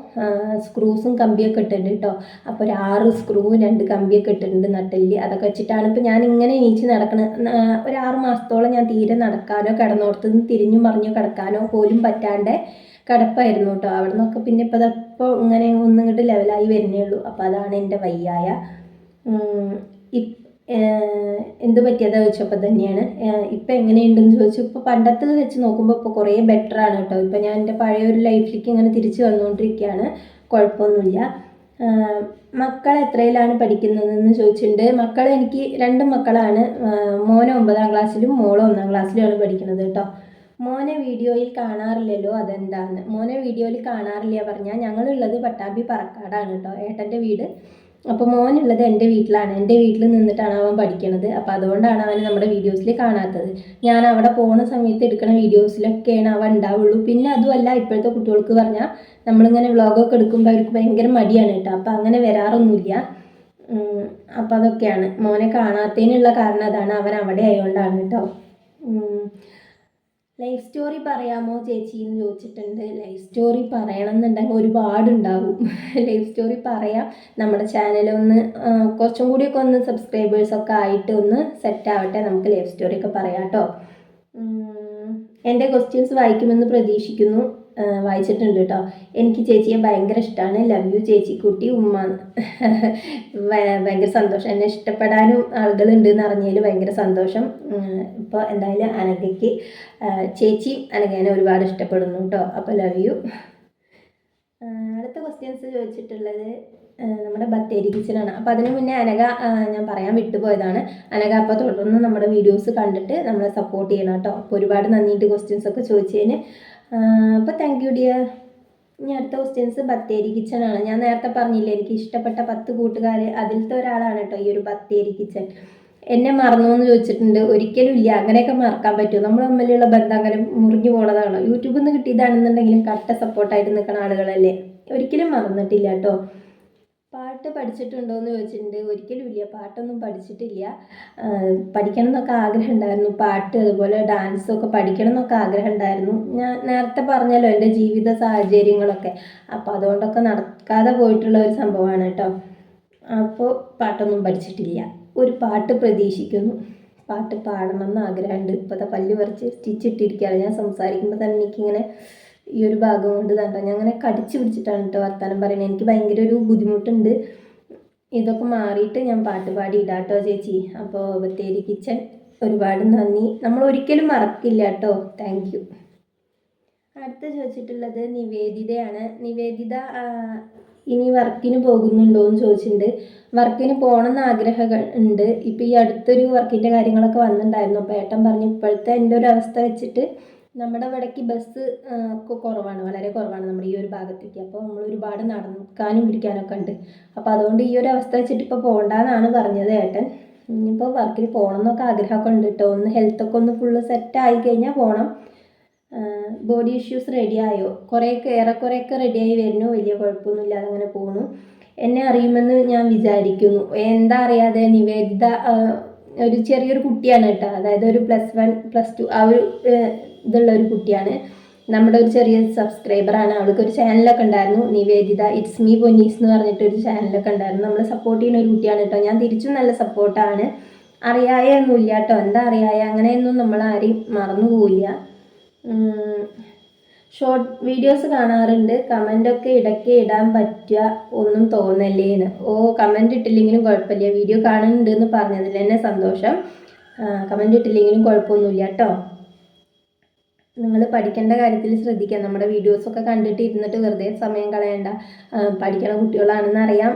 സ്ക്രൂസും കമ്പിയൊക്കെ ഇട്ടിട്ടുണ്ട് കേട്ടോ അപ്പോൾ ഒരു ആറ് സ്ക്രൂവും രണ്ട് കമ്പിയൊക്കെ ഇട്ടിട്ടുണ്ട് നട്ടല്ലിൽ അതൊക്കെ വെച്ചിട്ടാണ് ഇപ്പോൾ ഞാൻ ഇങ്ങനെ എണീച്ച് നടക്കണത് ഒരു ആറ് മാസത്തോളം ഞാൻ തീരെ നടക്കാനോ കിടന്നോടത്ത് തിരിഞ്ഞു മറിഞ്ഞു കിടക്കാനോ പോലും പറ്റാണ്ട് കിടപ്പായിരുന്നു കേട്ടോ. അവിടെ നിന്നൊക്കെ പിന്നെ ഇപ്പോൾ അതപ്പോൾ ഇങ്ങനെ ഒന്നിങ്ങോട്ട് ലെവലായി വരുന്നേ ഉള്ളൂ. അപ്പോൾ അതാണ് എന്റെ വയ്യായ എന്ത് പറ്റിയതാ ചോദിച്ചപ്പോൾ തന്നെയാണ്. ഇപ്പം എങ്ങനെയുണ്ടെന്ന് ചോദിച്ചു. ഇപ്പോൾ പണ്ടത്തത് വെച്ച് നോക്കുമ്പോൾ ഇപ്പോൾ കുറേ ബെറ്റർ ആണ് കേട്ടോ. ഇപ്പം ഞാൻ എന്റെ പഴയ ഒരു ലൈഫിലേക്ക് ഇങ്ങനെ തിരിച്ചു വന്നുകൊണ്ടിരിക്കുകയാണ് കുഴപ്പമൊന്നുമില്ല. മക്കൾ എത്രയിലാണ് പഠിക്കുന്നതെന്ന് ചോദിച്ചിട്ടുണ്ട്. മക്കൾ എനിക്ക് രണ്ട് മക്കളാണ്. മോന് ഒമ്പതാം ക്ലാസ്സിലും മോൾ ഒന്നാം ക്ലാസ്സിലുമാണ് പഠിക്കുന്നത് കേട്ടോ. മോനെ വീഡിയോയിൽ കാണാറില്ലല്ലോ അതെന്താന്ന്. മോനെ വീഡിയോയിൽ കാണാറില്ല പറഞ്ഞാൽ ഞങ്ങളുള്ളത് പട്ടാമ്പി പറക്കാടാണ് കേട്ടോ ഏട്ടന്റെ വീട്. അപ്പോൾ മോനുള്ളത് എന്റെ വീട്ടിലാണ്. എന്റെ വീട്ടിൽ നിന്നിട്ടാണ് അവൻ പഠിക്കണത്. അപ്പോൾ അതുകൊണ്ടാണ് അവൻ നമ്മുടെ വീഡിയോസിൽ കാണാത്തത്. ഞാൻ അവിടെ പോകുന്ന സമയത്ത് എടുക്കുന്ന വീഡിയോസിലൊക്കെയാണ് അവൻ ഉണ്ടാവുള്ളൂ. പിന്നെ അതുമല്ല ഇപ്പോഴത്തെ കുട്ടികൾക്ക് പറഞ്ഞാൽ നമ്മളിങ്ങനെ വ്ളോഗൊക്കെ എടുക്കുമ്പോൾ അവർക്ക് ഭയങ്കര മടിയാണ് കേട്ടോ അപ്പോൾ അങ്ങനെ വരാറൊന്നുമില്ല. അപ്പോൾ അതൊക്കെയാണ്. മോനെ കാണാത്തതിനുള്ള കാരണം അതാണ് അവൻ അവിടെ ആയതുകൊണ്ടാണ് കേട്ടോ. ലൈഫ് സ്റ്റോറി പറയാമോ ചേച്ചി എന്ന് ചോദിച്ചിട്ടുണ്ട്. ലൈഫ് സ്റ്റോറി പറയണം എന്നുണ്ടെങ്കിൽ ഒരുപാടുണ്ടാവും. ലൈഫ് സ്റ്റോറി പറയാം. നമ്മുടെ ചാനലൊന്ന് കുറച്ചും കൂടിയൊക്കെ ഒന്ന് സബ്സ്ക്രൈബേഴ്സൊക്കെ ആയിട്ട് ഒന്ന് സെറ്റ് ആവട്ടെ. നമുക്ക് ലൈഫ് സ്റ്റോറി ഒക്കെ പറയാം കേട്ടോ. എന്റെ ക്വസ്റ്റ്യൻസ് വായിക്കുമെന്ന് പ്രതീക്ഷിക്കുന്നു. വായിച്ചിട്ടുണ്ട് കേട്ടോ എനിക്ക് ചേച്ചിയെ ഭയങ്കര ഇഷ്ടമാണ് ലവ് യു ചേച്ചി കുട്ടി ഉമ്മ. ഭയങ്കര സന്തോഷം. എന്നെ ഇഷ്ടപ്പെടാനും ആളുകളുണ്ട് എന്ന് അറിഞ്ഞതിൽ ഭയങ്കര സന്തോഷം. ഇപ്പോൾ എന്തായാലും അനഘയ്ക്ക് ചേച്ചി അനഘേനെ ഒരുപാട് ഇഷ്ടപ്പെടുന്നു കേട്ടോ അപ്പോൾ ലവ് യു അടുത്ത ക്വസ്റ്റ്യൻസ് ചോദിച്ചിട്ടുള്ളത് നമ്മുടെ ബത്തേരി കിച്ചനാണ് അപ്പോൾ അതിന് മുന്നേ അനഘ ഞാൻ പറയാൻ വിട്ടുപോയതാണ്. അനഘ അപ്പോൾ തുടർന്ന് നമ്മുടെ വീഡിയോസ് കണ്ടിട്ട് നമ്മളെ സപ്പോർട്ട് ചെയ്യണം കേട്ടോ അപ്പോൾ ഒരുപാട് നന്ദിയിട്ട് ക്വസ്റ്റ്യൻസ് ഒക്കെ ചോദിച്ചതിന്. അപ്പോൾ താങ്ക് യു ഡിയർ ഇനി അടുത്ത ക്വസ്റ്റ്യൻസ് ബത്തേരി കിച്ചണാണ് ഞാൻ നേരത്തെ പറഞ്ഞില്ലേ എനിക്ക് ഇഷ്ടപ്പെട്ട പത്ത് കൂട്ടുകാർ അതിലത്തെ ഒരാളാണ് കേട്ടോ ഈ ഒരു ബത്തേരി കിച്ചൺ എന്നെ മറന്നു എന്ന് ചോദിച്ചിട്ടുണ്ട്. ഒരിക്കലും ഇല്ല. അങ്ങനെയൊക്കെ മറക്കാൻ പറ്റുമോ? നമ്മൾ തമ്മിലുള്ള ബന്ധം അങ്ങനെ മുറിഞ്ഞു പോണതാണോ? യൂട്യൂബിൽ നിന്ന് കിട്ടിയതാണെന്നുണ്ടെങ്കിലും കട്ട സപ്പോർട്ടായിട്ട് നിൽക്കുന്ന ആളുകളല്ലേ? ഒരിക്കലും മറന്നിട്ടില്ല കേട്ടോ. പാട്ട് പഠിച്ചിട്ടുണ്ടോ എന്ന് ചോദിച്ചിട്ടുണ്ട്. ഒരിക്കലും ഇല്ല. പാട്ടൊന്നും പഠിച്ചിട്ടില്ല. പഠിക്കണം എന്നൊക്കെ ആഗ്രഹം ഉണ്ടായിരുന്നു പാട്ട് അതുപോലെ ഡാൻസൊക്കെ പഠിക്കണം എന്നൊക്കെ ആഗ്രഹം ഉണ്ടായിരുന്നു ഞാൻ നേരത്തെ പറഞ്ഞല്ലോ എന്റെ ജീവിത സാഹചര്യങ്ങളൊക്കെ. അപ്പോൾ അതുകൊണ്ടൊക്കെ നടക്കാതെ പോയിട്ടുള്ള ഒരു സംഭവമാണ് കേട്ടോ. അപ്പോൾ പാട്ടൊന്നും പഠിച്ചിട്ടില്ല. ഒരു പാട്ട് പ്രതീക്ഷിക്കുന്നു. പാട്ട് പാടണം എന്ന് ആഗ്രഹമുണ്ട്. ഇപ്പോഴത്തെ പല്ല് പറിച്ച് സ്റ്റിച്ച് ഇട്ടിരിക്കുകയാണ്. ഞാൻ സംസാരിക്കുമ്പോൾ തന്നെ എനിക്കിങ്ങനെ ഈ ഒരു ഭാഗം കൊണ്ട് തട്ടോ ഞാൻ അങ്ങനെ കടിച്ചു പിടിച്ചിട്ടാണ് കേട്ടോ വർത്താനം പറയുന്നത് എനിക്ക് ഭയങ്കര ഒരു ബുദ്ധിമുട്ടുണ്ട്. ഇതൊക്കെ മാറിയിട്ട് ഞാൻ പാട്ട് പാടി ഇടാട്ടോ ചേച്ചി. അപ്പോൾ ബത്തേരി കിച്ചൺ ഒരുപാട് നന്ദി. നമ്മൾ ഒരിക്കലും മറക്കില്ല കേട്ടോ താങ്ക് യു അടുത്ത് ചോദിച്ചിട്ടുള്ളത് നിവേദിതയാണ്. നിവേദിത ഇനി വർക്കിന് പോകുന്നുണ്ടോ എന്ന് ചോദിച്ചിട്ടുണ്ട്. വർക്കിന് പോകണം എന്ന് ആഗ്രഹങ്ങൾ ഉണ്ട്. ഇപ്പോൾ ഈ അടുത്തൊരു വർക്കിന്റെ കാര്യങ്ങളൊക്കെ വന്നിട്ടുണ്ടായിരുന്നു. അപ്പോൾ ഏട്ടൻ പറഞ്ഞു ഇപ്പോഴത്തെ എന്റെ ഒരു അവസ്ഥ വെച്ചിട്ട് നമ്മുടെ ഇവിടേക്ക് ബസ് കുറവാണ് വളരെ കുറവാണ് നമ്മുടെ ഈ ഒരു ഭാഗത്തേക്ക്. അപ്പോൾ നമ്മൾ ഒരുപാട് നടക്കാനും പിടിക്കാനൊക്കെ ഉണ്ട്. അപ്പോൾ അതുകൊണ്ട് ഈ ഒരു അവസ്ഥ വെച്ചിട്ട് ഇപ്പോൾ പോകണ്ടെന്നാണ് പറഞ്ഞത് ഏട്ടൻ. ഇനിയിപ്പോൾ വർക്കിൽ പോകണം എന്നൊക്കെ ആഗ്രഹമൊക്കെ ഉണ്ട് കേട്ടോ. ഒന്ന് ഹെൽത്തൊക്കെ ഒന്ന് ഫുള്ള് സെറ്റ് ആയി കഴിഞ്ഞാൽ പോകണം ബോഡി ഇഷ്യൂസ് റെഡി ആയോ? കുറേയൊക്കെ ഏറെക്കുറെയൊക്കെ റെഡിയായി വരുന്നു. വലിയ കുഴപ്പമൊന്നുമില്ലാതെ അങ്ങനെ പോകുന്നു എന്നെ അറിയുമെന്ന് ഞാൻ വിചാരിക്കുന്നു. എന്താ അറിയാതെ നിവേദിത ഒരു ചെറിയൊരു കുട്ടിയാണ് കേട്ടോ. അതായത് ഒരു പ്ലസ് വൺ പ്ലസ് ടു ആ ഒരു ഇതുള്ള ഒരു കുട്ടിയാണ്. നമ്മുടെ ഒരു ചെറിയ സബ്സ്ക്രൈബറാണ് അവൾക്ക് ഒരു ചാനലൊക്കെ ഉണ്ടായിരുന്നു. നിവേദിത ഇറ്റ്സ് മീ പൊന്നീസ് എന്ന് പറഞ്ഞിട്ട് ഒരു ചാനലൊക്കെ ഉണ്ടായിരുന്നു. നമ്മൾ സപ്പോർട്ട് ചെയ്യുന്ന ഒരു കുട്ടിയാണ് കേട്ടോ ഞാൻ തിരിച്ചും നല്ല സപ്പോർട്ടാണ് അറിയായ ഒന്നുമില്ല കേട്ടോ എന്താ അറിയായ? അങ്ങനെയൊന്നും നമ്മൾ ആരെയും മറന്നു പോവില്ല. ഷോർട്ട് വീഡിയോസ് കാണാറുണ്ട്. കമന്റൊക്കെ ഇടയ്ക്ക് ഇടാൻ പറ്റുക ഒന്നും തോന്നല്ലേന്ന് ഓ കമന്റ് ഇട്ടില്ലെങ്കിലും കുഴപ്പമില്ല. വീഡിയോ കാണുന്നുണ്ട് എന്ന് പറഞ്ഞതിൽ തന്നെ സന്തോഷം. കമന്റ് ഇട്ടില്ലെങ്കിലും കുഴപ്പമൊന്നുമില്ല കേട്ടോ നിങ്ങൾ പഠിക്കേണ്ട കാര്യത്തിൽ ശ്രദ്ധിക്കുക. നമ്മുടെ വീഡിയോസൊക്കെ കണ്ടിട്ട് ഇരുന്നിട്ട് വെറുതെ സമയം കളയണ്ട. പഠിക്കണ കുട്ടികളാണെന്ന് അറിയാം.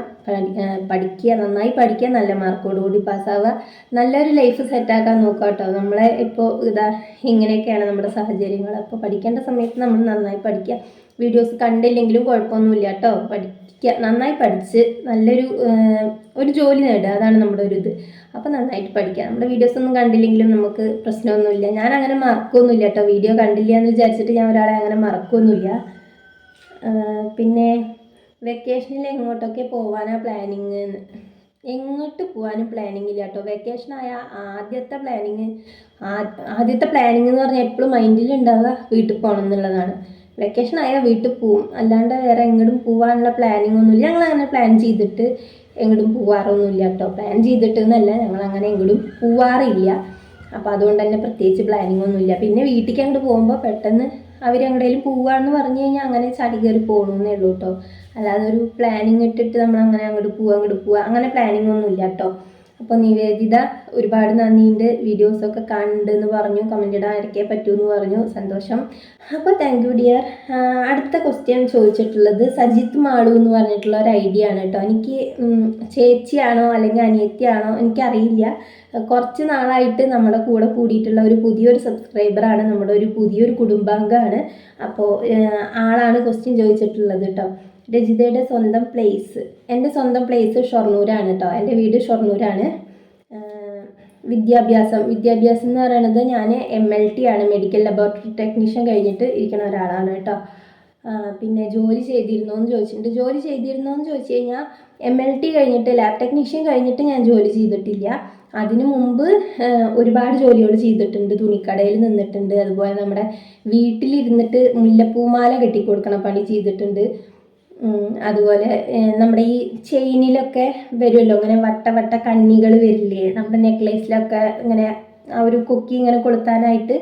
പഠിക്കുക നന്നായി പഠിക്കുക നല്ല മാർക്കോടുകൂടി പാസ്സാവുക നല്ലൊരു ലൈഫ് സെറ്റാക്കാൻ നോക്കുക കേട്ടോ. നമ്മളെ ഇപ്പോൾ ഇതാ ഇങ്ങനെയൊക്കെയാണ് നമ്മുടെ സാഹചര്യങ്ങൾ. അപ്പോൾ പഠിക്കേണ്ട സമയത്ത് നമ്മൾ നന്നായി പഠിക്കുക. വീഡിയോസ് കണ്ടില്ലെങ്കിലും കുഴപ്പമൊന്നുമില്ല കേട്ടോ പഠിക്കുക നന്നായി പഠിച്ച് നല്ലൊരു ഒരു ജോലി നേടുക. അതാണ് നമ്മുടെ ഒരു ഇത്. അപ്പോൾ നന്നായിട്ട് പഠിക്കുക നമ്മുടെ വീഡിയോസ് ഒന്നും കണ്ടില്ലെങ്കിലും നമുക്ക് പ്രശ്നമൊന്നുമില്ല. ഞാൻ അങ്ങനെ മറക്കൊന്നുമില്ല കേട്ടോ വീഡിയോ കണ്ടില്ല എന്ന് വിചാരിച്ചിട്ട് ഞാൻ ഒരാളെ അങ്ങനെ മറക്കൊന്നുമില്ല പിന്നെ വെക്കേഷനിൽ എങ്ങോട്ടൊക്കെ പോകാനാണ് പ്ലാനിങ് എങ്ങോട്ട് പോകാനും പ്ലാനിങ് ഇല്ല കേട്ടോ വെക്കേഷൻ ആയ ആദ്യത്തെ പ്ലാനിങ് ആദ്യത്തെ പ്ലാനിങ് എന്ന് പറഞ്ഞാൽ എപ്പോഴും മൈൻഡിൽ ഉണ്ടാവുക വീട്ടിൽ പോകണം എന്നുള്ളതാണ്. വെക്കേഷൻ ആയാൽ വീട്ടിൽ പോവും. അല്ലാണ്ട് വേറെ എങ്ങോട്ടും പോകാനുള്ള പ്ലാനിങ് ഒന്നുമില്ല. ഞങ്ങൾ അങ്ങനെ പ്ലാൻ ചെയ്തിട്ട് എങ്ങോട്ടും പോവാറൊന്നുമില്ല കേട്ടോ പ്ലാൻ ചെയ്തിട്ട് എന്നല്ല ഞങ്ങൾ അങ്ങനെ എങ്ങോട്ടും പോവാറില്ല. അപ്പോൾ അതുകൊണ്ട് തന്നെ പ്രത്യേകിച്ച് പ്ലാനിങ് ഒന്നുമില്ല. പിന്നെ വീട്ടിലേക്ക് അങ്ങോട്ട് പോകുമ്പോൾ പെട്ടെന്ന് അവർ അവരെങ്ങടേലും പോവാന്ന് പറഞ്ഞു കഴിഞ്ഞാൽ അങ്ങനെ ചടി കയറി പോകണമെന്നേ ഉള്ളൂ കേട്ടോ അല്ലാതെ ഒരു പ്ലാനിങ് ഇട്ടിട്ട് നമ്മൾ അങ്ങനെ അങ്ങോട്ട് പോവുക അങ്ങോട്ട് പോവുക അങ്ങനെ പ്ലാനിങ് ഒന്നുമില്ല കേട്ടോ അപ്പോൾ നിവേദിത ഒരുപാട് നന്ദിയുണ്ട് വീഡിയോസൊക്കെ കണ്ടെന്ന് പറഞ്ഞു കമന്റ് ഇടാൻ ഇടയ്ക്കേ പറ്റൂ എന്ന് പറഞ്ഞു. സന്തോഷം. അപ്പോൾ താങ്ക് യു ഡിയർ അടുത്ത ക്വസ്റ്റ്യൻ ചോദിച്ചിട്ടുള്ളത് സജിത്ത് മാളു എന്ന് പറഞ്ഞിട്ടുള്ള ഒരു ഐഡിയ ആണ് കേട്ടോ. എനിക്ക് ചേച്ചിയാണോ അല്ലെങ്കിൽ അനിയത്തിയാണോ എനിക്കറിയില്ല. കുറച്ച് നാളായിട്ട് നമ്മുടെ കൂടെ കൂടിയിട്ടുള്ള ഒരു പുതിയൊരു സബ്സ്ക്രൈബറാണ് നമ്മുടെ ഒരു പുതിയൊരു കുടുംബാംഗമാണ്. അപ്പോൾ ആളാണ് ക്വസ്റ്റ്യൻ ചോദിച്ചിട്ടുള്ളത് കേട്ടോ. രജിതയുടെ സ്വന്തം പ്ലേസ് എന്റെ സ്വന്തം പ്ലേസ് ഷൊർണൂരാണ് കേട്ടോ എന്റെ വീട് ഷൊർണൂരാണ്. വിദ്യാഭ്യാസം. വിദ്യാഭ്യാസം എന്ന് പറയുന്നത് ഞാൻ എം എൽ ടി ആണ്. മെഡിക്കൽ ലബോറട്ടറി ടെക്നീഷ്യൻ കഴിഞ്ഞിട്ട് ഇരിക്കുന്ന ഒരാളാണ് കേട്ടോ പിന്നെ ജോലി ചെയ്തിരുന്നോ എന്ന് ചോദിച്ചിട്ടുണ്ട്. ജോലി ചെയ്തിരുന്നോ എന്ന് ചോദിച്ചു കഴിഞ്ഞാൽ എം എൽ ടി കഴിഞ്ഞിട്ട് ലാബ് ടെക്നീഷ്യൻ കഴിഞ്ഞിട്ട് ഞാൻ ജോലി ചെയ്തിട്ടില്ല. അതിനു മുമ്പ് ഒരുപാട് ജോലികൾ ചെയ്തിട്ടുണ്ട്. തുണിക്കടയിൽ നിന്നിട്ടുണ്ട്. അതുപോലെ നമ്മുടെ വീട്ടിലിരുന്നിട്ട് മുല്ലപ്പൂമാല കെട്ടിക്കൊടുക്കണ പണി ചെയ്തിട്ടുണ്ട്. അതുപോലെ നമ്മുടെ ഈ ചെയിനിലൊക്കെ വരുമല്ലോ ഇങ്ങനെ വട്ട വട്ട കണ്ണികൾ വരില്ലേ നമ്മുടെ നെക്ലേസിലൊക്കെ ഇങ്ങനെ ആ ഒരു കുക്കി ഇങ്ങനെ കൊളുത്താനായിട്ട്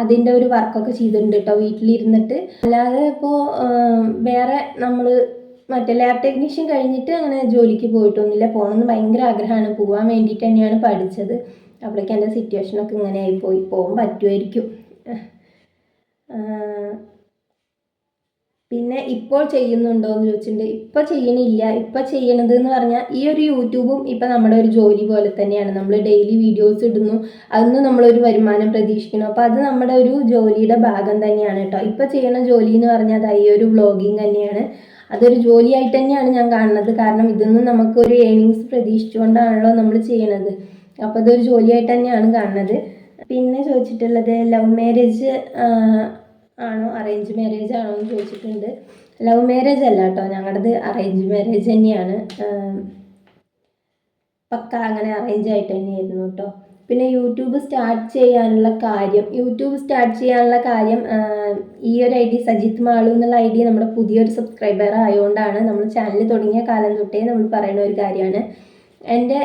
അതിന്റെ ഒരു വർക്കൊക്കെ ചെയ്തിട്ടുണ്ട് കേട്ടോ വീട്ടിലിരുന്നിട്ട്. അല്ലാതെ ഇപ്പോൾ വേറെ നമ്മൾ മറ്റേ ലാബ് ടെക്നീഷ്യൻ കഴിഞ്ഞിട്ട് അങ്ങനെ ജോലിക്ക് പോയിട്ടൊന്നുമില്ല പോകണമെന്ന് ഭയങ്കര ആഗ്രഹമാണ് പോകാൻ വേണ്ടിയിട്ട് തന്നെയാണ് പഠിച്ചത്. അപ്പോഴേക്കും എന്റെ സിറ്റുവേഷനൊക്കെ ഇങ്ങനെ ആയിപ്പോയി പോകാൻ പറ്റുമായിരിക്കും. പിന്നെ ഇപ്പോൾ ചെയ്യുന്നുണ്ടോ എന്ന് ചോദിച്ചിട്ടുണ്ട്. ഇപ്പോൾ ചെയ്യണില്ല. ഇപ്പോൾ ചെയ്യണത് എന്ന് പറഞ്ഞാൽ ഈ ഒരു യൂട്യൂബും ഇപ്പം നമ്മുടെ ഒരു ജോലി പോലെ തന്നെയാണ്. നമ്മൾ ഡെയിലി വീഡിയോസ് ഇടുന്നു. അതിന് നമ്മളൊരു വരുമാനം പ്രതീക്ഷിക്കുന്നു അപ്പോൾ അത് നമ്മുടെ ഒരു ജോലിയുടെ ഭാഗം തന്നെയാണ് കേട്ടോ ഇപ്പോൾ ചെയ്യണ ജോലി എന്ന് പറഞ്ഞാൽ അത് ഈ ഒരു വ്ളോഗിങ് തന്നെയാണ്. അതൊരു ജോലിയായിട്ട് തന്നെയാണ് ഞാൻ കാണുന്നത്. കാരണം ഇതൊന്നും നമുക്ക് ഒരു ഏണിങ്സ് പ്രതീക്ഷിച്ചുകൊണ്ടാണല്ലോ നമ്മൾ ചെയ്യണത്. അപ്പോൾ അതൊരു ജോലിയായിട്ട് തന്നെയാണ് കാണുന്നത്. പിന്നെ ചോദിച്ചിട്ടുള്ളത് ലവ് മാരേജ് ആണോ? അറേഞ്ച് മാരേജ് ആണോ എന്ന് ചോദിച്ചിട്ടുണ്ട്. ലവ് മാരേജ് അല്ല കേട്ടോ. ഞങ്ങളുടേത് അറേഞ്ച് മാരേജ് തന്നെയാണ്. പക്ക അങ്ങനെ അറേഞ്ച് ആയിട്ട് തന്നെയായിരുന്നു കേട്ടോ. പിന്നെ യൂട്യൂബ് സ്റ്റാർട്ട് ചെയ്യാനുള്ള കാര്യം. യൂട്യൂബ് സ്റ്റാർട്ട് ചെയ്യാനുള്ള കാര്യം ഈ ഒരു ഐ ഡി സജിത്ത് മാളു എന്നുള്ള ഐ ഡി നമ്മുടെ പുതിയൊരു സബ്സ്ക്രൈബർ ആയതുകൊണ്ടാണ് നമ്മൾ ചാനൽ തുടങ്ങിയ കാലം തൊട്ടേ നമ്മൾ പറയുന്ന ഒരു കാര്യമാണ്. എന്റെ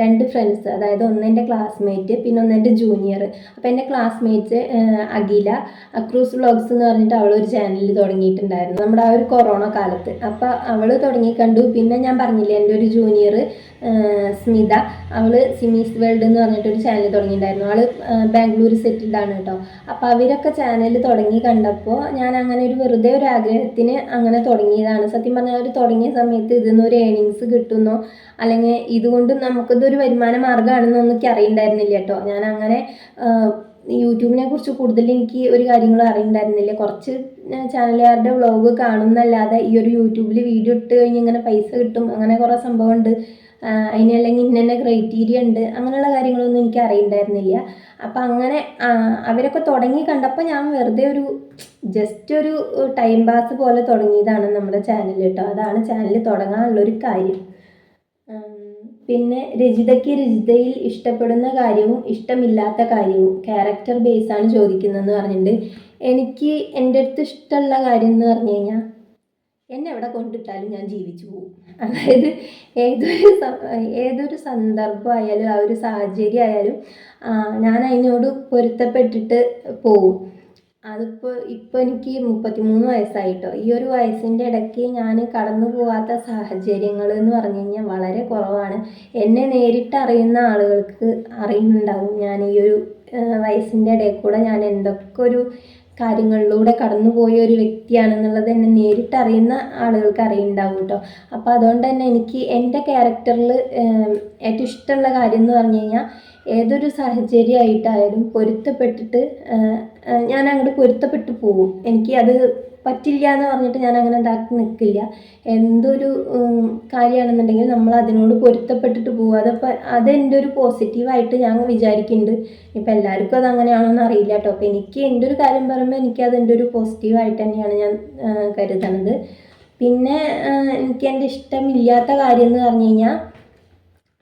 രണ്ട് ഫ്രണ്ട്സ് അതായത് ഒന്ന് എന്റെ ക്ലാസ്മേറ്റ് പിന്നെ ഒന്ന് എന്റെ ജൂനിയർ അപ്പോൾ എന്റെ ക്ലാസ്മേറ്റ്സ് അഖില. അക്രൂസ് വ്ളോഗ്സ് എന്ന് പറഞ്ഞിട്ട് അവൾ ഒരു ചാനൽ തുടങ്ങിയിട്ടുണ്ടായിരുന്നു. നമ്മുടെ ആ ഒരു കൊറോണ കാലത്ത്. അപ്പോൾ അവൾ തുടങ്ങി കണ്ടു. പിന്നെ ഞാൻ പറഞ്ഞില്ലേ എന്റെ ഒരു ജൂനിയർ സ്മിത. അവൾ സിമീസ് വേൾഡ് എന്ന് പറഞ്ഞിട്ടൊരു ചാനൽ തുടങ്ങിയിട്ടുണ്ടായിരുന്നു. അവൾ ബാംഗ്ലൂർ സെറ്റിൽഡ് ആണ് കേട്ടോ അപ്പോൾ അവരൊക്കെ ചാനൽ തുടങ്ങി കണ്ടപ്പോൾ ഞാൻ അങ്ങനെ ഒരു വെറുതെ ഒരു ആഗ്രഹത്തിന് അങ്ങനെ തുടങ്ങിയതാണ്. സത്യം പറഞ്ഞാൽ അവർ തുടങ്ങിയ സമയത്ത് ഇതിൽ നിന്ന് ഒരു ഏണിങ്സ് കിട്ടുന്നോ അല്ലെങ്കിൽ ഇതുകൊണ്ട് നമുക്കിതൊരു വരുമാന മാർഗമാണെന്നൊന്നും എനിക്ക് അറിയണ്ടായിരുന്നില്ല കേട്ടോ. ഞാൻ അങ്ങനെ യൂട്യൂബിനെ കുറിച്ച് കൂടുതൽ എനിക്ക് ഒരു കാര്യങ്ങളും അറിയണ്ടായിരുന്നില്ല. കുറച്ച് ചാനലുകാരുടെ വ്ളോഗ് കാണുന്നല്ലാതെ ഈ ഒരു യൂട്യൂബിൽ വീഡിയോ ഇട്ട് കഴിഞ്ഞ് ഇങ്ങനെ പൈസ കിട്ടും. അങ്ങനെ കുറേ സംഭവമുണ്ട്. അതിന് അല്ലെങ്കിൽ ഇന്ന ക്രൈറ്റീരിയ ഉണ്ട്. അങ്ങനെയുള്ള കാര്യങ്ങളൊന്നും എനിക്ക് അറിയണ്ടായിരുന്നില്ല. അപ്പം അങ്ങനെ അവരൊക്കെ തുടങ്ങി കണ്ടപ്പോൾ ഞാൻ വെറുതെ ഒരു ജസ്റ്റ് ഒരു ടൈം പാസ് പോലെ തുടങ്ങിയതാണ് നമ്മുടെ ചാനൽ കേട്ടോ. അതാണ് ചാനൽ തുടങ്ങാനുള്ളൊരു കാര്യം. പിന്നെ രചിതയ്ക്ക് രചിതയിൽ ഇഷ്ടപ്പെടുന്ന കാര്യവും ഇഷ്ടമില്ലാത്ത കാര്യവും ക്യാരക്ടർ ബേസാണ് ചോദിക്കുന്നതെന്ന് പറഞ്ഞിട്ടുണ്ട്. എനിക്ക് എന്റെ അടുത്ത് ഇഷ്ടമുള്ള കാര്യം എന്ന് പറഞ്ഞു കഴിഞ്ഞാൽ എന്നെ എവിടെ കൊണ്ടിട്ടാലും ഞാൻ ജീവിച്ചു പോകും. അതായത് ഏതൊരു ഏതൊരു സന്ദർഭമായാലും ആ ഒരു സാഹചര്യം ആയാലും ഞാൻ അതിനോട് പൊരുത്തപ്പെട്ടിട്ട് പോവും അതിപ്പോൾ ഇപ്പോൾ എനിക്ക് മുപ്പത്തിമൂന്ന് വയസ്സായിട്ടോ. ഈ ഒരു വയസ്സിന്റെ ഇടയ്ക്ക് ഞാൻ കടന്നു പോവാത്ത സാഹചര്യങ്ങൾ എന്ന് പറഞ്ഞു കഴിഞ്ഞാൽ വളരെ കുറവാണ്. എന്നെ നേരിട്ട് അറിയുന്ന ആളുകൾക്ക് അറിയുന്നുണ്ടാവും. ഞാൻ ഈ ഒരു വയസ്സിന്റെ ഇടയിൽ കൂടെ ഞാൻ എന്തൊക്കെ ഒരു കാര്യങ്ങളിലൂടെ കടന്നുപോയ ഒരു വ്യക്തിയാണെന്നുള്ളത് എന്നെ നേരിട്ട് അറിയുന്ന ആളുകൾക്ക് അറിയുന്നുണ്ടാവും കേട്ടോ അപ്പോൾ അതുകൊണ്ട് തന്നെ എനിക്ക് എന്റെ ക്യാരക്ടറിൽ ഏറ്റവും ഇഷ്ടമുള്ള കാര്യം എന്ന് പറഞ്ഞു കഴിഞ്ഞാൽ ഏതൊരു സാഹചര്യമായിട്ടായാലും പൊരുത്തപ്പെട്ടിട്ട് ഞാൻ അങ്ങോട്ട് പൊരുത്തപ്പെട്ട് പോകും. എനിക്ക് അത് പറ്റില്ല എന്ന് പറഞ്ഞിട്ട് ഞാൻ അങ്ങനെ ഇതാക്കി നിൽക്കില്ല എന്തൊരു കാര്യമാണെന്നുണ്ടെങ്കിൽ നമ്മൾ അതിനോട് പൊരുത്തപ്പെട്ടിട്ട് പോകും. അതപ്പോൾ അതെന്റെ ഒരു പോസിറ്റീവായിട്ട് ഞാൻ വിചാരിക്കുന്നുണ്ട് ഇപ്പം എല്ലാവർക്കും അത് അങ്ങനെയാണോന്ന് അറിയില്ല കേട്ടോ അപ്പോൾ എനിക്ക് എന്റെ ഒരു കാര്യം പറയുമ്പോൾ എനിക്ക് അതെന്റെ ഒരു പോസിറ്റീവായിട്ട് തന്നെയാണ് ഞാൻ കരുതുന്നത് പിന്നെ എനിക്ക് എന്റെ ഇഷ്ടമില്ലാത്ത കാര്യം എന്ന് പറഞ്ഞു കഴിഞ്ഞാൽ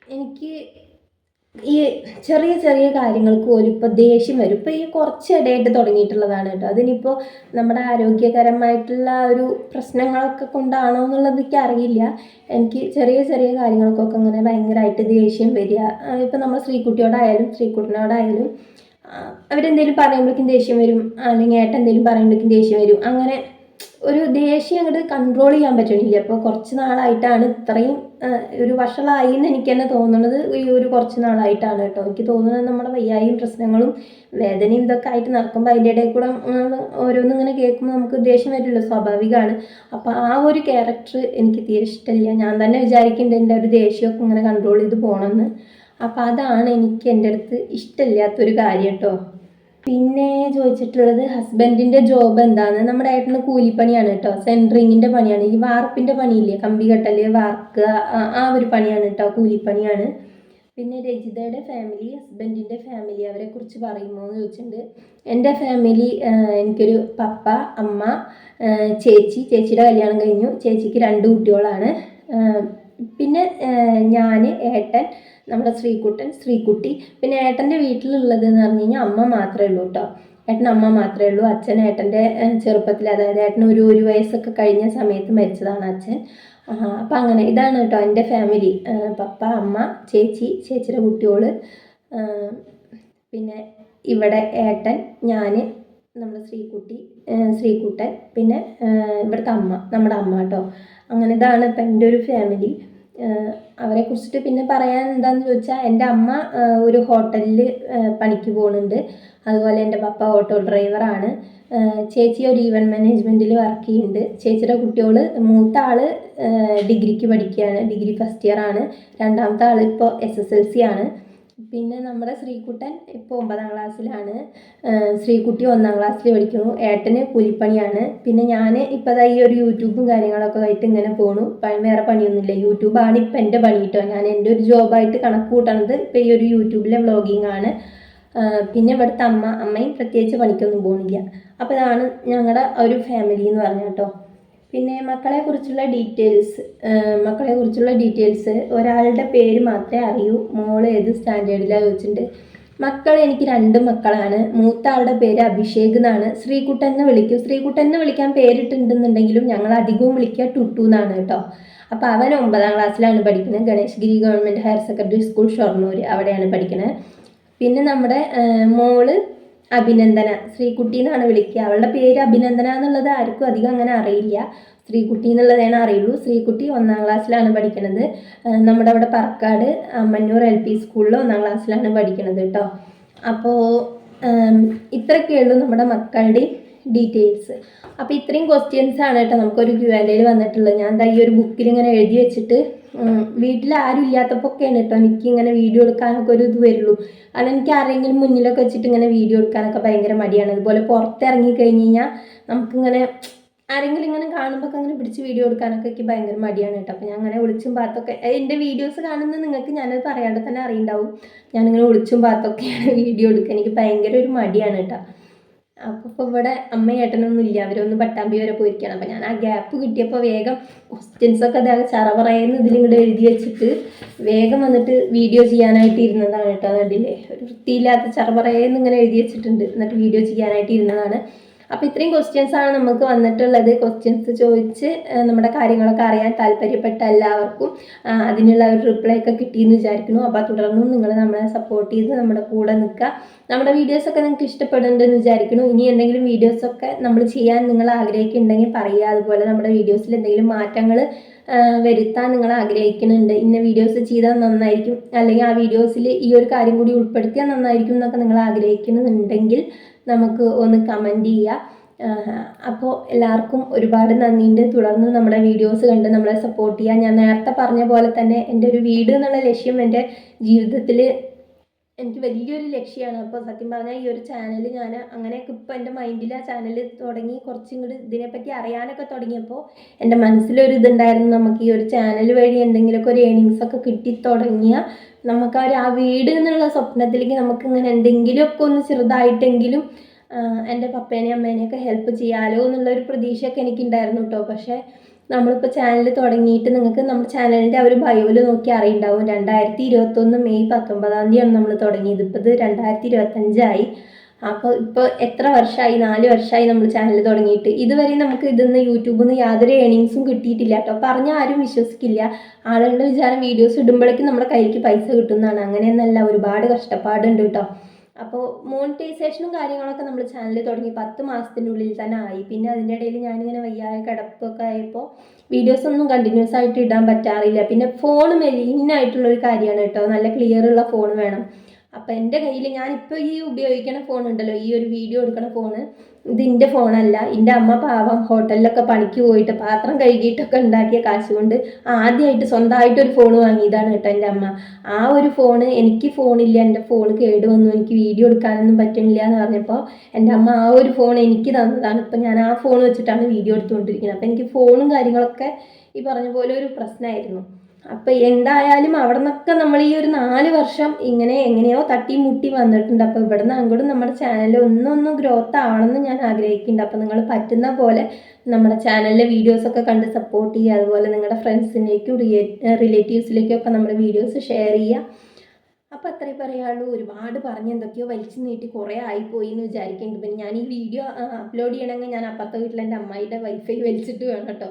എനിക്ക് ഈ ചെറിയ ചെറിയ കാര്യങ്ങൾക്ക് പോലും ഇപ്പോൾ ദേഷ്യം വരും. ഇപ്പോൾ ഈ കുറച്ച് ഇടയായിട്ട് തുടങ്ങിയിട്ടുള്ളതാണ് കേട്ടോ. അതിനിപ്പോൾ നമ്മുടെ ആരോഗ്യകരമായിട്ടുള്ള ഒരു പ്രശ്നങ്ങളൊക്കെ കൊണ്ടാണോ എന്നുള്ളത് എനിക്ക് അറിയില്ല. എനിക്ക് ചെറിയ ചെറിയ കാര്യങ്ങൾക്കൊക്കെ ഇങ്ങനെ ഭയങ്കരമായിട്ട് ദേഷ്യം വരിക. ഇപ്പോൾ നമ്മൾ സ്ത്രീക്കുട്ടിയോടായാലും സ്ത്രീക്കുട്ടനോടായാലും അവരെന്തെങ്കിലും പറയുമ്പോഴേക്കും ദേഷ്യം വരും. അല്ലെങ്കിൽ ഏട്ടൻ എന്തെങ്കിലും പറയുമ്പോഴേക്കും ദേഷ്യം വരും. അങ്ങനെ ഒരു ദേഷ്യം അങ്ങോട്ട് കൺട്രോൾ ചെയ്യാൻ പറ്റണില്ല. അപ്പോൾ കുറച്ച് നാളായിട്ടാണ് ഇത്രയും ഒരു വഷളായി എന്ന് എനിക്ക് തന്നെ തോന്നുന്നത് ഈ ഒരു കുറച്ച് നാളായിട്ടാണ് കേട്ടോ. എനിക്ക് തോന്നുന്നത് നമ്മുടെ വയ്യായും പ്രശ്നങ്ങളും വേദനയും ഇതൊക്കെ ആയിട്ട് നടക്കുമ്പോൾ അതിന്റെ ഇടയിൽ കൂടെ ഓരോന്നും ഇങ്ങനെ കേൾക്കുമ്പോൾ നമുക്ക് ദേഷ്യം വരില്ല സ്വാഭാവികമാണ് അപ്പോൾ ആ ഒരു ക്യാരക്ടർ എനിക്ക് തീരെ ഇഷ്ടമില്ല ഞാൻ തന്നെ വിചാരിക്കുന്നുണ്ട് എന്റെ ഒരു ദേഷ്യമൊക്കെ ഇങ്ങനെ കൺട്രോൾ ചെയ്ത് പോകണമെന്ന് അപ്പോൾ അതാണ് എനിക്ക് എന്റെ അടുത്ത് ഇഷ്ടമില്ലാത്തൊരു കാര്യം കേട്ടോ. പിന്നെ ചോദിച്ചിട്ടുള്ളത് ഹസ്ബൻഡിന്റെ ജോബ് എന്താണ്? നമ്മുടെ ഏട്ടന് കൂലിപ്പണിയാണ് കേട്ടോ സെൻട്രിങ്ങിന്റെ പണിയാണ്. ഈ വാർപ്പിന്റെ പണിയില്ലേ? കമ്പി കെട്ടൽ വാർക്ക് ആ- ഒരു പണിയാണ് കേട്ടോ കൂലിപ്പണിയാണ്. പിന്നെ രജിതയുടെ ഫാമിലി ഹസ്ബൻഡിന്റെ ഫാമിലി അവരെ കുറിച്ച് പറയുമോ എന്ന് ചോദിച്ചിട്ടുണ്ട്. എന്റെ ഫാമിലി എനിക്കൊരു പപ്പ അമ്മ ചേച്ചി ചേച്ചിയുടെ കല്യാണം കഴിഞ്ഞു. ചേച്ചിക്ക് രണ്ട് കുട്ടികളാണ്. പിന്നെ ഞാൻ ഏട്ടൻ നമ്മുടെ ശ്രീകുട്ടൻ ശ്രീകുട്ടി. പിന്നെ ഏട്ടന്റെ വീട്ടിലുള്ളത് എന്ന് പറഞ്ഞു കഴിഞ്ഞാൽ അമ്മ മാത്രമേ ഉള്ളൂ കേട്ടോ ഏട്ടൻ അമ്മ മാത്രമേ ഉള്ളൂ. അച്ഛൻ ഏട്ടന്റെ ചെറുപ്പത്തിൽ അതായത് ഏട്ടൻ ഒരു ഒരു വയസ്സൊക്കെ കഴിഞ്ഞ സമയത്ത് മരിച്ചതാണ് അച്ഛൻ. അപ്പം അങ്ങനെ ഇതാണ് കേട്ടോ എന്റെ ഫാമിലി. പപ്പ അമ്മ ചേച്ചി ചേച്ചിയുടെ കുട്ടിയോൾ. പിന്നെ ഇവിടെ ഏട്ടൻ ഞാൻ നമ്മുടെ ശ്രീകുട്ടി ശ്രീകുട്ടൻ പിന്നെ ഇവിടുത്തെ അമ്മ നമ്മുടെ അമ്മ കേട്ടോ അങ്ങനെ ഇതാണ് ഇപ്പം എന്റെ ഒരു ഫാമിലി. അവരെ കുറിച്ചിട്ട് പിന്നെ പറയാൻ എന്താണെന്ന് ചോദിച്ചാൽ എന്റെ അമ്മ ഒരു ഹോട്ടലിൽ പണിക്ക് പോകുന്നുണ്ട് അതുപോലെ എന്റെ പപ്പ ഓട്ടോ ഡ്രൈവറാണ്. ചേച്ചി ഒരു ഈവന്റ് മാനേജ്മെന്റിൽ വർക്ക് ചെയ്യുന്നുണ്ട്. ചേച്ചിയുടെ കുട്ടികൾ മൂത്ത ആൾ ഡിഗ്രിക്ക് പഠിക്കുകയാണ്. ഡിഗ്രി ഫസ്റ്റ് ഇയർ ആണ്. രണ്ടാമത്തെ ആൾ ഇപ്പോൾ എസ് എസ് എൽ സി ആണ്. പിന്നെ നമ്മുടെ ശ്രീകുട്ടൻ ഇപ്പോൾ ഒമ്പതാം ക്ലാസ്സിലാണ്. ശ്രീകുട്ടി ഒന്നാം ക്ലാസ്സിൽ പഠിക്കുന്നു. ഏട്ടന് കൂലിപ്പണിയാണ്. പിന്നെ ഞാൻ ഇപ്പോൾ ഈ ഒരു യൂട്യൂബും കാര്യങ്ങളൊക്കെ ആയിട്ട് ഇങ്ങനെ പോണു. വേറെ പണിയൊന്നുമില്ല. യൂട്യൂബാണ് ഇപ്പം എന്റെ പണി കേട്ടോ ഞാൻ എന്റെ ഒരു ജോബായിട്ട് കണക്ക് കൂട്ടണത് ഇപ്പോൾ ഈ ഒരു യൂട്യൂബിലെ വ്ളോഗിങ് ആണ്. പിന്നെ ഇവിടുത്തെ അമ്മ. അമ്മയും പ്രത്യേകിച്ച് പണിക്കൊന്നും പോകണില്ല അപ്പോൾ ഇതാണ് ഞങ്ങളുടെ ഒരു ഫാമിലി എന്ന് പറഞ്ഞ കേട്ടോ പിന്നെ മക്കളെ കുറിച്ചുള്ള ഡീറ്റെയിൽസ് മക്കളെ കുറിച്ചുള്ള ഡീറ്റെയിൽസ് ഒരാളുടെ പേര് മാത്രമേ അറിയൂ. മോൾ ഏത് സ്റ്റാൻഡേർഡിലാണ് ചോദിച്ചിട്ടുണ്ട്. മക്കൾ എനിക്ക് രണ്ട് മക്കളാണ്. മൂത്ത ആളുടെ പേര് അഭിഷേക് എന്നാണ്. ശ്രീകുട്ടൻ എന്ന് വിളിക്കും. ശ്രീകുട്ടൻ എന്ന് വിളിക്കാൻ പേരിട്ടുണ്ടെന്നുണ്ടെങ്കിലും ഞങ്ങൾ അധികവും വിളിക്കുക ടുട്ടു എന്നാണ് കേട്ടോ. അപ്പോൾ അവൻ ഒമ്പതാം ക്ലാസ്സിലാണ് പഠിക്കുന്നത്. Ganeshgiri government higher secondary school Shoranur അവിടെയാണ് പഠിക്കുന്നത് പിന്നെ നമ്മുടെ മോൾ അഭിനന്ദന. ശ്രീകുട്ടി എന്നാണ് വിളിക്കുക. അവളുടെ പേര് അഭിനന്ദന എന്നുള്ളത് ആർക്കും അധികം അങ്ങനെ അറിയില്ല. ശ്രീകുട്ടി എന്നുള്ളതാണ് അറിയുള്ളൂ. ശ്രീകുട്ടി ഒന്നാം ക്ലാസ്സിലാണ് പഠിക്കുന്നത് നമ്മുടെ അവിടെ പറക്കാട് അമ്മന്നൂർ എൽ പി സ്കൂളിൽ ഒന്നാം ക്ലാസ്സിലാണ് പഠിക്കുന്നത് കേട്ടോ അപ്പോൾ ഇത്രയൊക്കെ ഉള്ളൂ നമ്മുടെ മക്കളുടെ ഡീറ്റെയിൽസ്. അപ്പോൾ ഇത്രയും ക്വസ്റ്റ്യൻസ് ആണ് കേട്ടോ നമുക്കൊരു ക്യു ആൻഡ് എയിൽ വന്നിട്ടുള്ളത്. ഞാൻ എന്താ ഈ ഒരു ബുക്കിൽ ഇങ്ങനെ എഴുതി വെച്ചിട്ട് വീട്ടിൽ ആരും ഇല്ലാത്തപ്പോഴൊക്കെയാണ് കേട്ടോ എനിക്ക് ഇങ്ങനെ വീഡിയോ എടുക്കാനൊക്കെ ഒരു ഇത് വരുള്ളൂ. കാരണം എനിക്ക് ആരെങ്കിലും മുന്നിലൊക്കെ വെച്ചിട്ട് ഇങ്ങനെ വീഡിയോ എടുക്കാനൊക്കെ ഭയങ്കര മടിയാണ്. അതുപോലെ പുറത്തിറങ്ങി കഴിഞ്ഞ് കഴിഞ്ഞാൽ നമുക്കിങ്ങനെ ആരെങ്കിലും ഇങ്ങനെ കാണുമ്പോൾ അങ്ങനെ പിടിച്ച് വീഡിയോ എടുക്കാനൊക്കെ എനിക്ക് ഭയങ്കര മടിയാണ് കേട്ടോ അപ്പോൾ ഞാൻ അങ്ങനെ ഒളിച്ചും പാത്തൊക്കെ എന്റെ വീഡിയോസ് കാണുന്ന നിങ്ങൾക്ക് ഞാനത് പറയാണ്ട് തന്നെ അറിയുണ്ടാവും. ഞാനിങ്ങനെ ഒളിച്ചും പാത്തൊക്കെയാണ് വീഡിയോ എടുക്കുക എനിക്ക് ഭയങ്കര ഒരു മടിയാണ് കേട്ടോ അപ്പോൾ ഇപ്പോൾ ഇവിടെ അമ്മയും ഏട്ടനൊന്നും ഇല്ല. അവരൊന്ന് പട്ടാമ്പി വരെ പോയിരിക്കണം അപ്പോൾ ഞാൻ ആ ഗ്യാപ്പ് കിട്ടിയപ്പോൾ വേഗം ക്വസ്റ്റ്യൻസ് ഒക്കെ അതായത് ചറവറയെന്ന് ഇതിലിങ്ങോട്ട് എഴുതി വെച്ചിട്ട് വേഗം വന്നിട്ട് വീഡിയോ ചെയ്യാനായിട്ട് ഇരുന്നതാണ് കേട്ടോ. കണ്ടില്ലേ? ഒരു വൃത്തിയില്ലാത്ത ചറവറയെന്ന് ഇങ്ങനെ എഴുതി വെച്ചിട്ടുണ്ട്. എന്നിട്ട് വീഡിയോ ചെയ്യാനായിട്ട് ഇരുന്നതാണ്. അപ്പോൾ ഇത്രയും ക്വസ്റ്റ്യൻസ് ആണ് നമുക്ക് വന്നിട്ടുള്ളത്. ക്വസ്റ്റ്യൻസ് ചോദിച്ച് നമ്മുടെ കാര്യങ്ങളൊക്കെ അറിയാൻ താല്പര്യപ്പെട്ട എല്ലാവർക്കും അതിനുള്ള ഒരു റിപ്ലൈ ഒക്കെ കിട്ടിയെന്ന് വിചാരിക്കുന്നു. അപ്പോൾ തുടർന്നും നിങ്ങൾ നമ്മളെ സപ്പോർട്ട് ചെയ്ത് നമ്മുടെ കൂടെ നിൽക്കുക. നമ്മുടെ വീഡിയോസ് ഒക്കെ നിങ്ങൾക്ക് ഇഷ്ടപ്പെടുന്നുണ്ടെന്ന് വിചാരിക്കുന്നു. ഇനി എന്തെങ്കിലും വീഡിയോസൊക്കെ നമ്മൾ ചെയ്യാൻ നിങ്ങൾ ആഗ്രഹിക്കുന്നുണ്ടെങ്കിൽ പറയുക. അതുപോലെ നമ്മുടെ വീഡിയോസിൽ എന്തെങ്കിലും മാറ്റങ്ങൾ വരുത്താൻ നിങ്ങൾ ആഗ്രഹിക്കുന്നുണ്ട്. ഇന്ന വീഡിയോസ് ചെയ്താൽ നന്നായിരിക്കും. അല്ലെങ്കിൽ ആ വീഡിയോസിൽ ഈ ഒരു കാര്യം കൂടി ഉൾപ്പെടുത്തിയാൽ നന്നായിരിക്കും എന്നൊക്കെ നിങ്ങൾ ആഗ്രഹിക്കുന്നുണ്ടെങ്കിൽ നമുക്ക് ഒന്ന് കമന്റ് ചെയ്യുക അപ്പോൾ എല്ലാവർക്കും ഒരുപാട് നന്ദിയുണ്ട്. തുടർന്ന് നമ്മുടെ വീഡിയോസ് കണ്ട് നമ്മളെ സപ്പോർട്ട് ചെയ്യുക ഞാൻ നേരത്തെ പറഞ്ഞ പോലെ തന്നെ എന്റെ ഒരു വീട് എന്നുള്ള ലക്ഷ്യം എന്റെ ജീവിതത്തിൽ എനിക്ക് വലിയൊരു ലക്ഷ്യമാണ്. അപ്പോൾ സത്യം പറഞ്ഞാൽ ഈ ഒരു ചാനൽ ഞാൻ അങ്ങനെയൊക്കെ ഇപ്പോൾ എന്റെ മൈൻഡിൽ ആ ചാനൽ തുടങ്ങി കുറച്ചും കൂടി ഇതിനെപ്പറ്റി അറിയാനൊക്കെ തുടങ്ങിയപ്പോൾ എന്റെ മനസ്സിലൊരു ഇതുണ്ടായിരുന്നു. നമുക്ക് ഈ ഒരു ചാനൽ വഴി എന്തെങ്കിലുമൊക്കെ ഒരു ഏണിങ്സ് ഒക്കെ കിട്ടി തുടങ്ങിയ നമുക്ക് ആ ഒരു ആ വീട് എന്നുള്ള സ്വപ്നത്തിലേക്ക് നമുക്ക് ഇങ്ങനെ എന്തെങ്കിലുമൊക്കെ ഒന്ന് ചെറുതായിട്ടെങ്കിലും എന്റെ പപ്പേനെയും അമ്മേനെയൊക്കെ ഹെൽപ്പ് ചെയ്യാലോ എന്നുള്ള ഒരു പ്രതീക്ഷയൊക്കെ എനിക്കുണ്ടായിരുന്നു കേട്ടോ പക്ഷേ നമ്മളിപ്പോൾ ചാനൽ തുടങ്ങിയിട്ട് നിങ്ങൾക്ക് നമ്മുടെ ചാനലിന്റെ ആ ഒരു ബയോയിൽ നോക്കി അറിയുണ്ടാവും. രണ്ടായിരത്തി ഇരുപത്തൊന്ന് മെയ് പത്തൊമ്പതാം തീയതിയാണ് നമ്മൾ തുടങ്ങിയത്. ഇപ്പോൾ ഇത് രണ്ടായിരത്തി ഇരുപത്തഞ്ചായി അപ്പോൾ ഇപ്പോൾ എത്ര വർഷമായി നാല് വർഷമായി നമ്മൾ ചാനൽ തുടങ്ങിയിട്ട്. ഇതുവരെ നമുക്ക് ഇതിന്ന് യൂട്യൂബിൽ നിന്ന് യാതൊരു ഏണിങ്സും കിട്ടിയിട്ടില്ല കേട്ടോ. പറഞ്ഞാൽ ആരും വിശ്വസിക്കില്ല. ആളുകളുടെ വിചാരം വീഡിയോസ് ഇടുമ്പോഴേക്കും നമ്മുടെ കയ്യിലേക്ക് പൈസ കിട്ടുന്നതാണ്. അങ്ങനെയൊന്നല്ല. ഒരുപാട് കഷ്ടപ്പാടുണ്ട് കേട്ടോ. അപ്പോൾ മോണിറ്റൈസേഷനും കാര്യങ്ങളൊക്കെ നമ്മൾ ചാനൽ തുടങ്ങി പത്ത് മാസത്തിന്റെ ഉള്ളിൽ തന്നെ ആയി. പിന്നെ അതിന്റെ ഇടയിൽ ഞാനിങ്ങനെ വയ്യായ കിടപ്പൊക്കെ ആയപ്പോൾ വീഡിയോസ് ഒന്നും കണ്ടിന്യൂസ് ആയിട്ട് ഇടാൻ പറ്റാറില്ല. പിന്നെ ഫോൺ മെയിനായിട്ടുള്ളൊരു കാര്യമാണ് കേട്ടോ. നല്ല ക്ലിയർ ഉള്ള ഫോൺ വേണം. അപ്പോൾ എന്റെ കയ്യിൽ ഞാനിപ്പോൾ ഈ ഉപയോഗിക്കണ ഫോൺ ഉണ്ടല്ലോ ഈ ഒരു വീഡിയോ എടുക്കണ ഫോണ് ഇത് എന്റെ ഫോണല്ല എന്റെ അമ്മ പാവം ഹോട്ടലിലൊക്കെ പണിക്ക് പോയിട്ട് പാത്രം കഴുകിയിട്ടൊക്കെ ഉണ്ടാക്കിയ കാശ് കൊണ്ട് ആദ്യമായിട്ട് സ്വന്തമായിട്ട് ഒരു ഫോൺ വാങ്ങിയതാണ് കേട്ടോ എന്റെ അമ്മ. ആ ഒരു ഫോണ് എനിക്ക് ഫോണില്ല എന്റെ ഫോൺ കേടുവന്നു എനിക്ക് വീഡിയോ എടുക്കാനൊന്നും പറ്റുന്നില്ല എന്ന് പറഞ്ഞപ്പോൾ എന്റെ അമ്മ ആ ഒരു ഫോൺ എനിക്ക് തന്നതാണ്. ഇപ്പം ഞാൻ ആ ഫോൺ വെച്ചിട്ടാണ് വീഡിയോ എടുത്തുകൊണ്ടിരിക്കുന്നത്. അപ്പം എനിക്ക് ഫോണും കാര്യങ്ങളൊക്കെ ഈ പറഞ്ഞ പോലെ ഒരു പ്രശ്നമായിരുന്നു അപ്പം എന്തായാലും അവിടെ നിന്നൊക്കെ നമ്മൾ ഈ ഒരു നാല് വർഷം ഇങ്ങനെ എങ്ങനെയോ തട്ടി മുട്ടി വന്നിട്ടുണ്ട്. അപ്പോൾ ഇവിടെ നിന്ന് അങ്ങോട്ടും നമ്മുടെ ചാനൽ ഒന്നൊന്നും ഗ്രോത്ത് ആവണമെന്ന് ഞാൻ ആഗ്രഹിക്കുന്നുണ്ട്. അപ്പോൾ നിങ്ങൾ പറ്റുന്ന പോലെ നമ്മുടെ ചാനലിലെ വീഡിയോസൊക്കെ കണ്ട് സപ്പോർട്ട് ചെയ്യുക. അതുപോലെ നിങ്ങളുടെ ഫ്രണ്ട്സിലേക്കും റിലേറ്റീവ്സിലേക്കും ഒക്കെ നമ്മുടെ വീഡിയോസ് ഷെയർ ചെയ്യുക. അപ്പോൾ അത്രേ പറയാനുള്ളൂ ഒരുപാട് പറഞ്ഞ് എന്തൊക്കെയോ വലിച്ചു നീട്ടി കുറേ ആയിപ്പോയി എന്ന് വിചാരിക്കുന്നുണ്ട് പിന്നെ ഞാൻ ഈ വീഡിയോ അപ്ലോഡ് ചെയ്യണമെങ്കിൽ ഞാൻ അപ്പുറത്തെ വീട്ടിൽ എന്റെ അമ്മായിയുടെ വൈഫൈ വലിച്ചിട്ട് വേണം കേട്ടോ.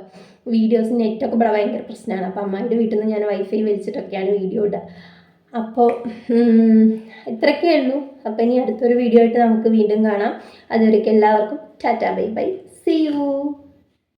വീഡിയോസ് നെറ്റൊക്കെ ഇവിടെ ഭയങ്കര പ്രശ്നമാണ് അപ്പോൾ അമ്മായിയുടെ വീട്ടിൽ നിന്ന് ഞാൻ വൈഫൈ വലിച്ചിട്ടൊക്കെയാണ് വീഡിയോ ഇടുക അപ്പോൾ ഇത്രയൊക്കെ ഉള്ളൂ. അപ്പോൾ ഇനി അടുത്തൊരു വീഡിയോ ആയിട്ട് നമുക്ക് വീണ്ടും കാണാം. അതുവരേക്കും എല്ലാവർക്കും tata bye bye. See you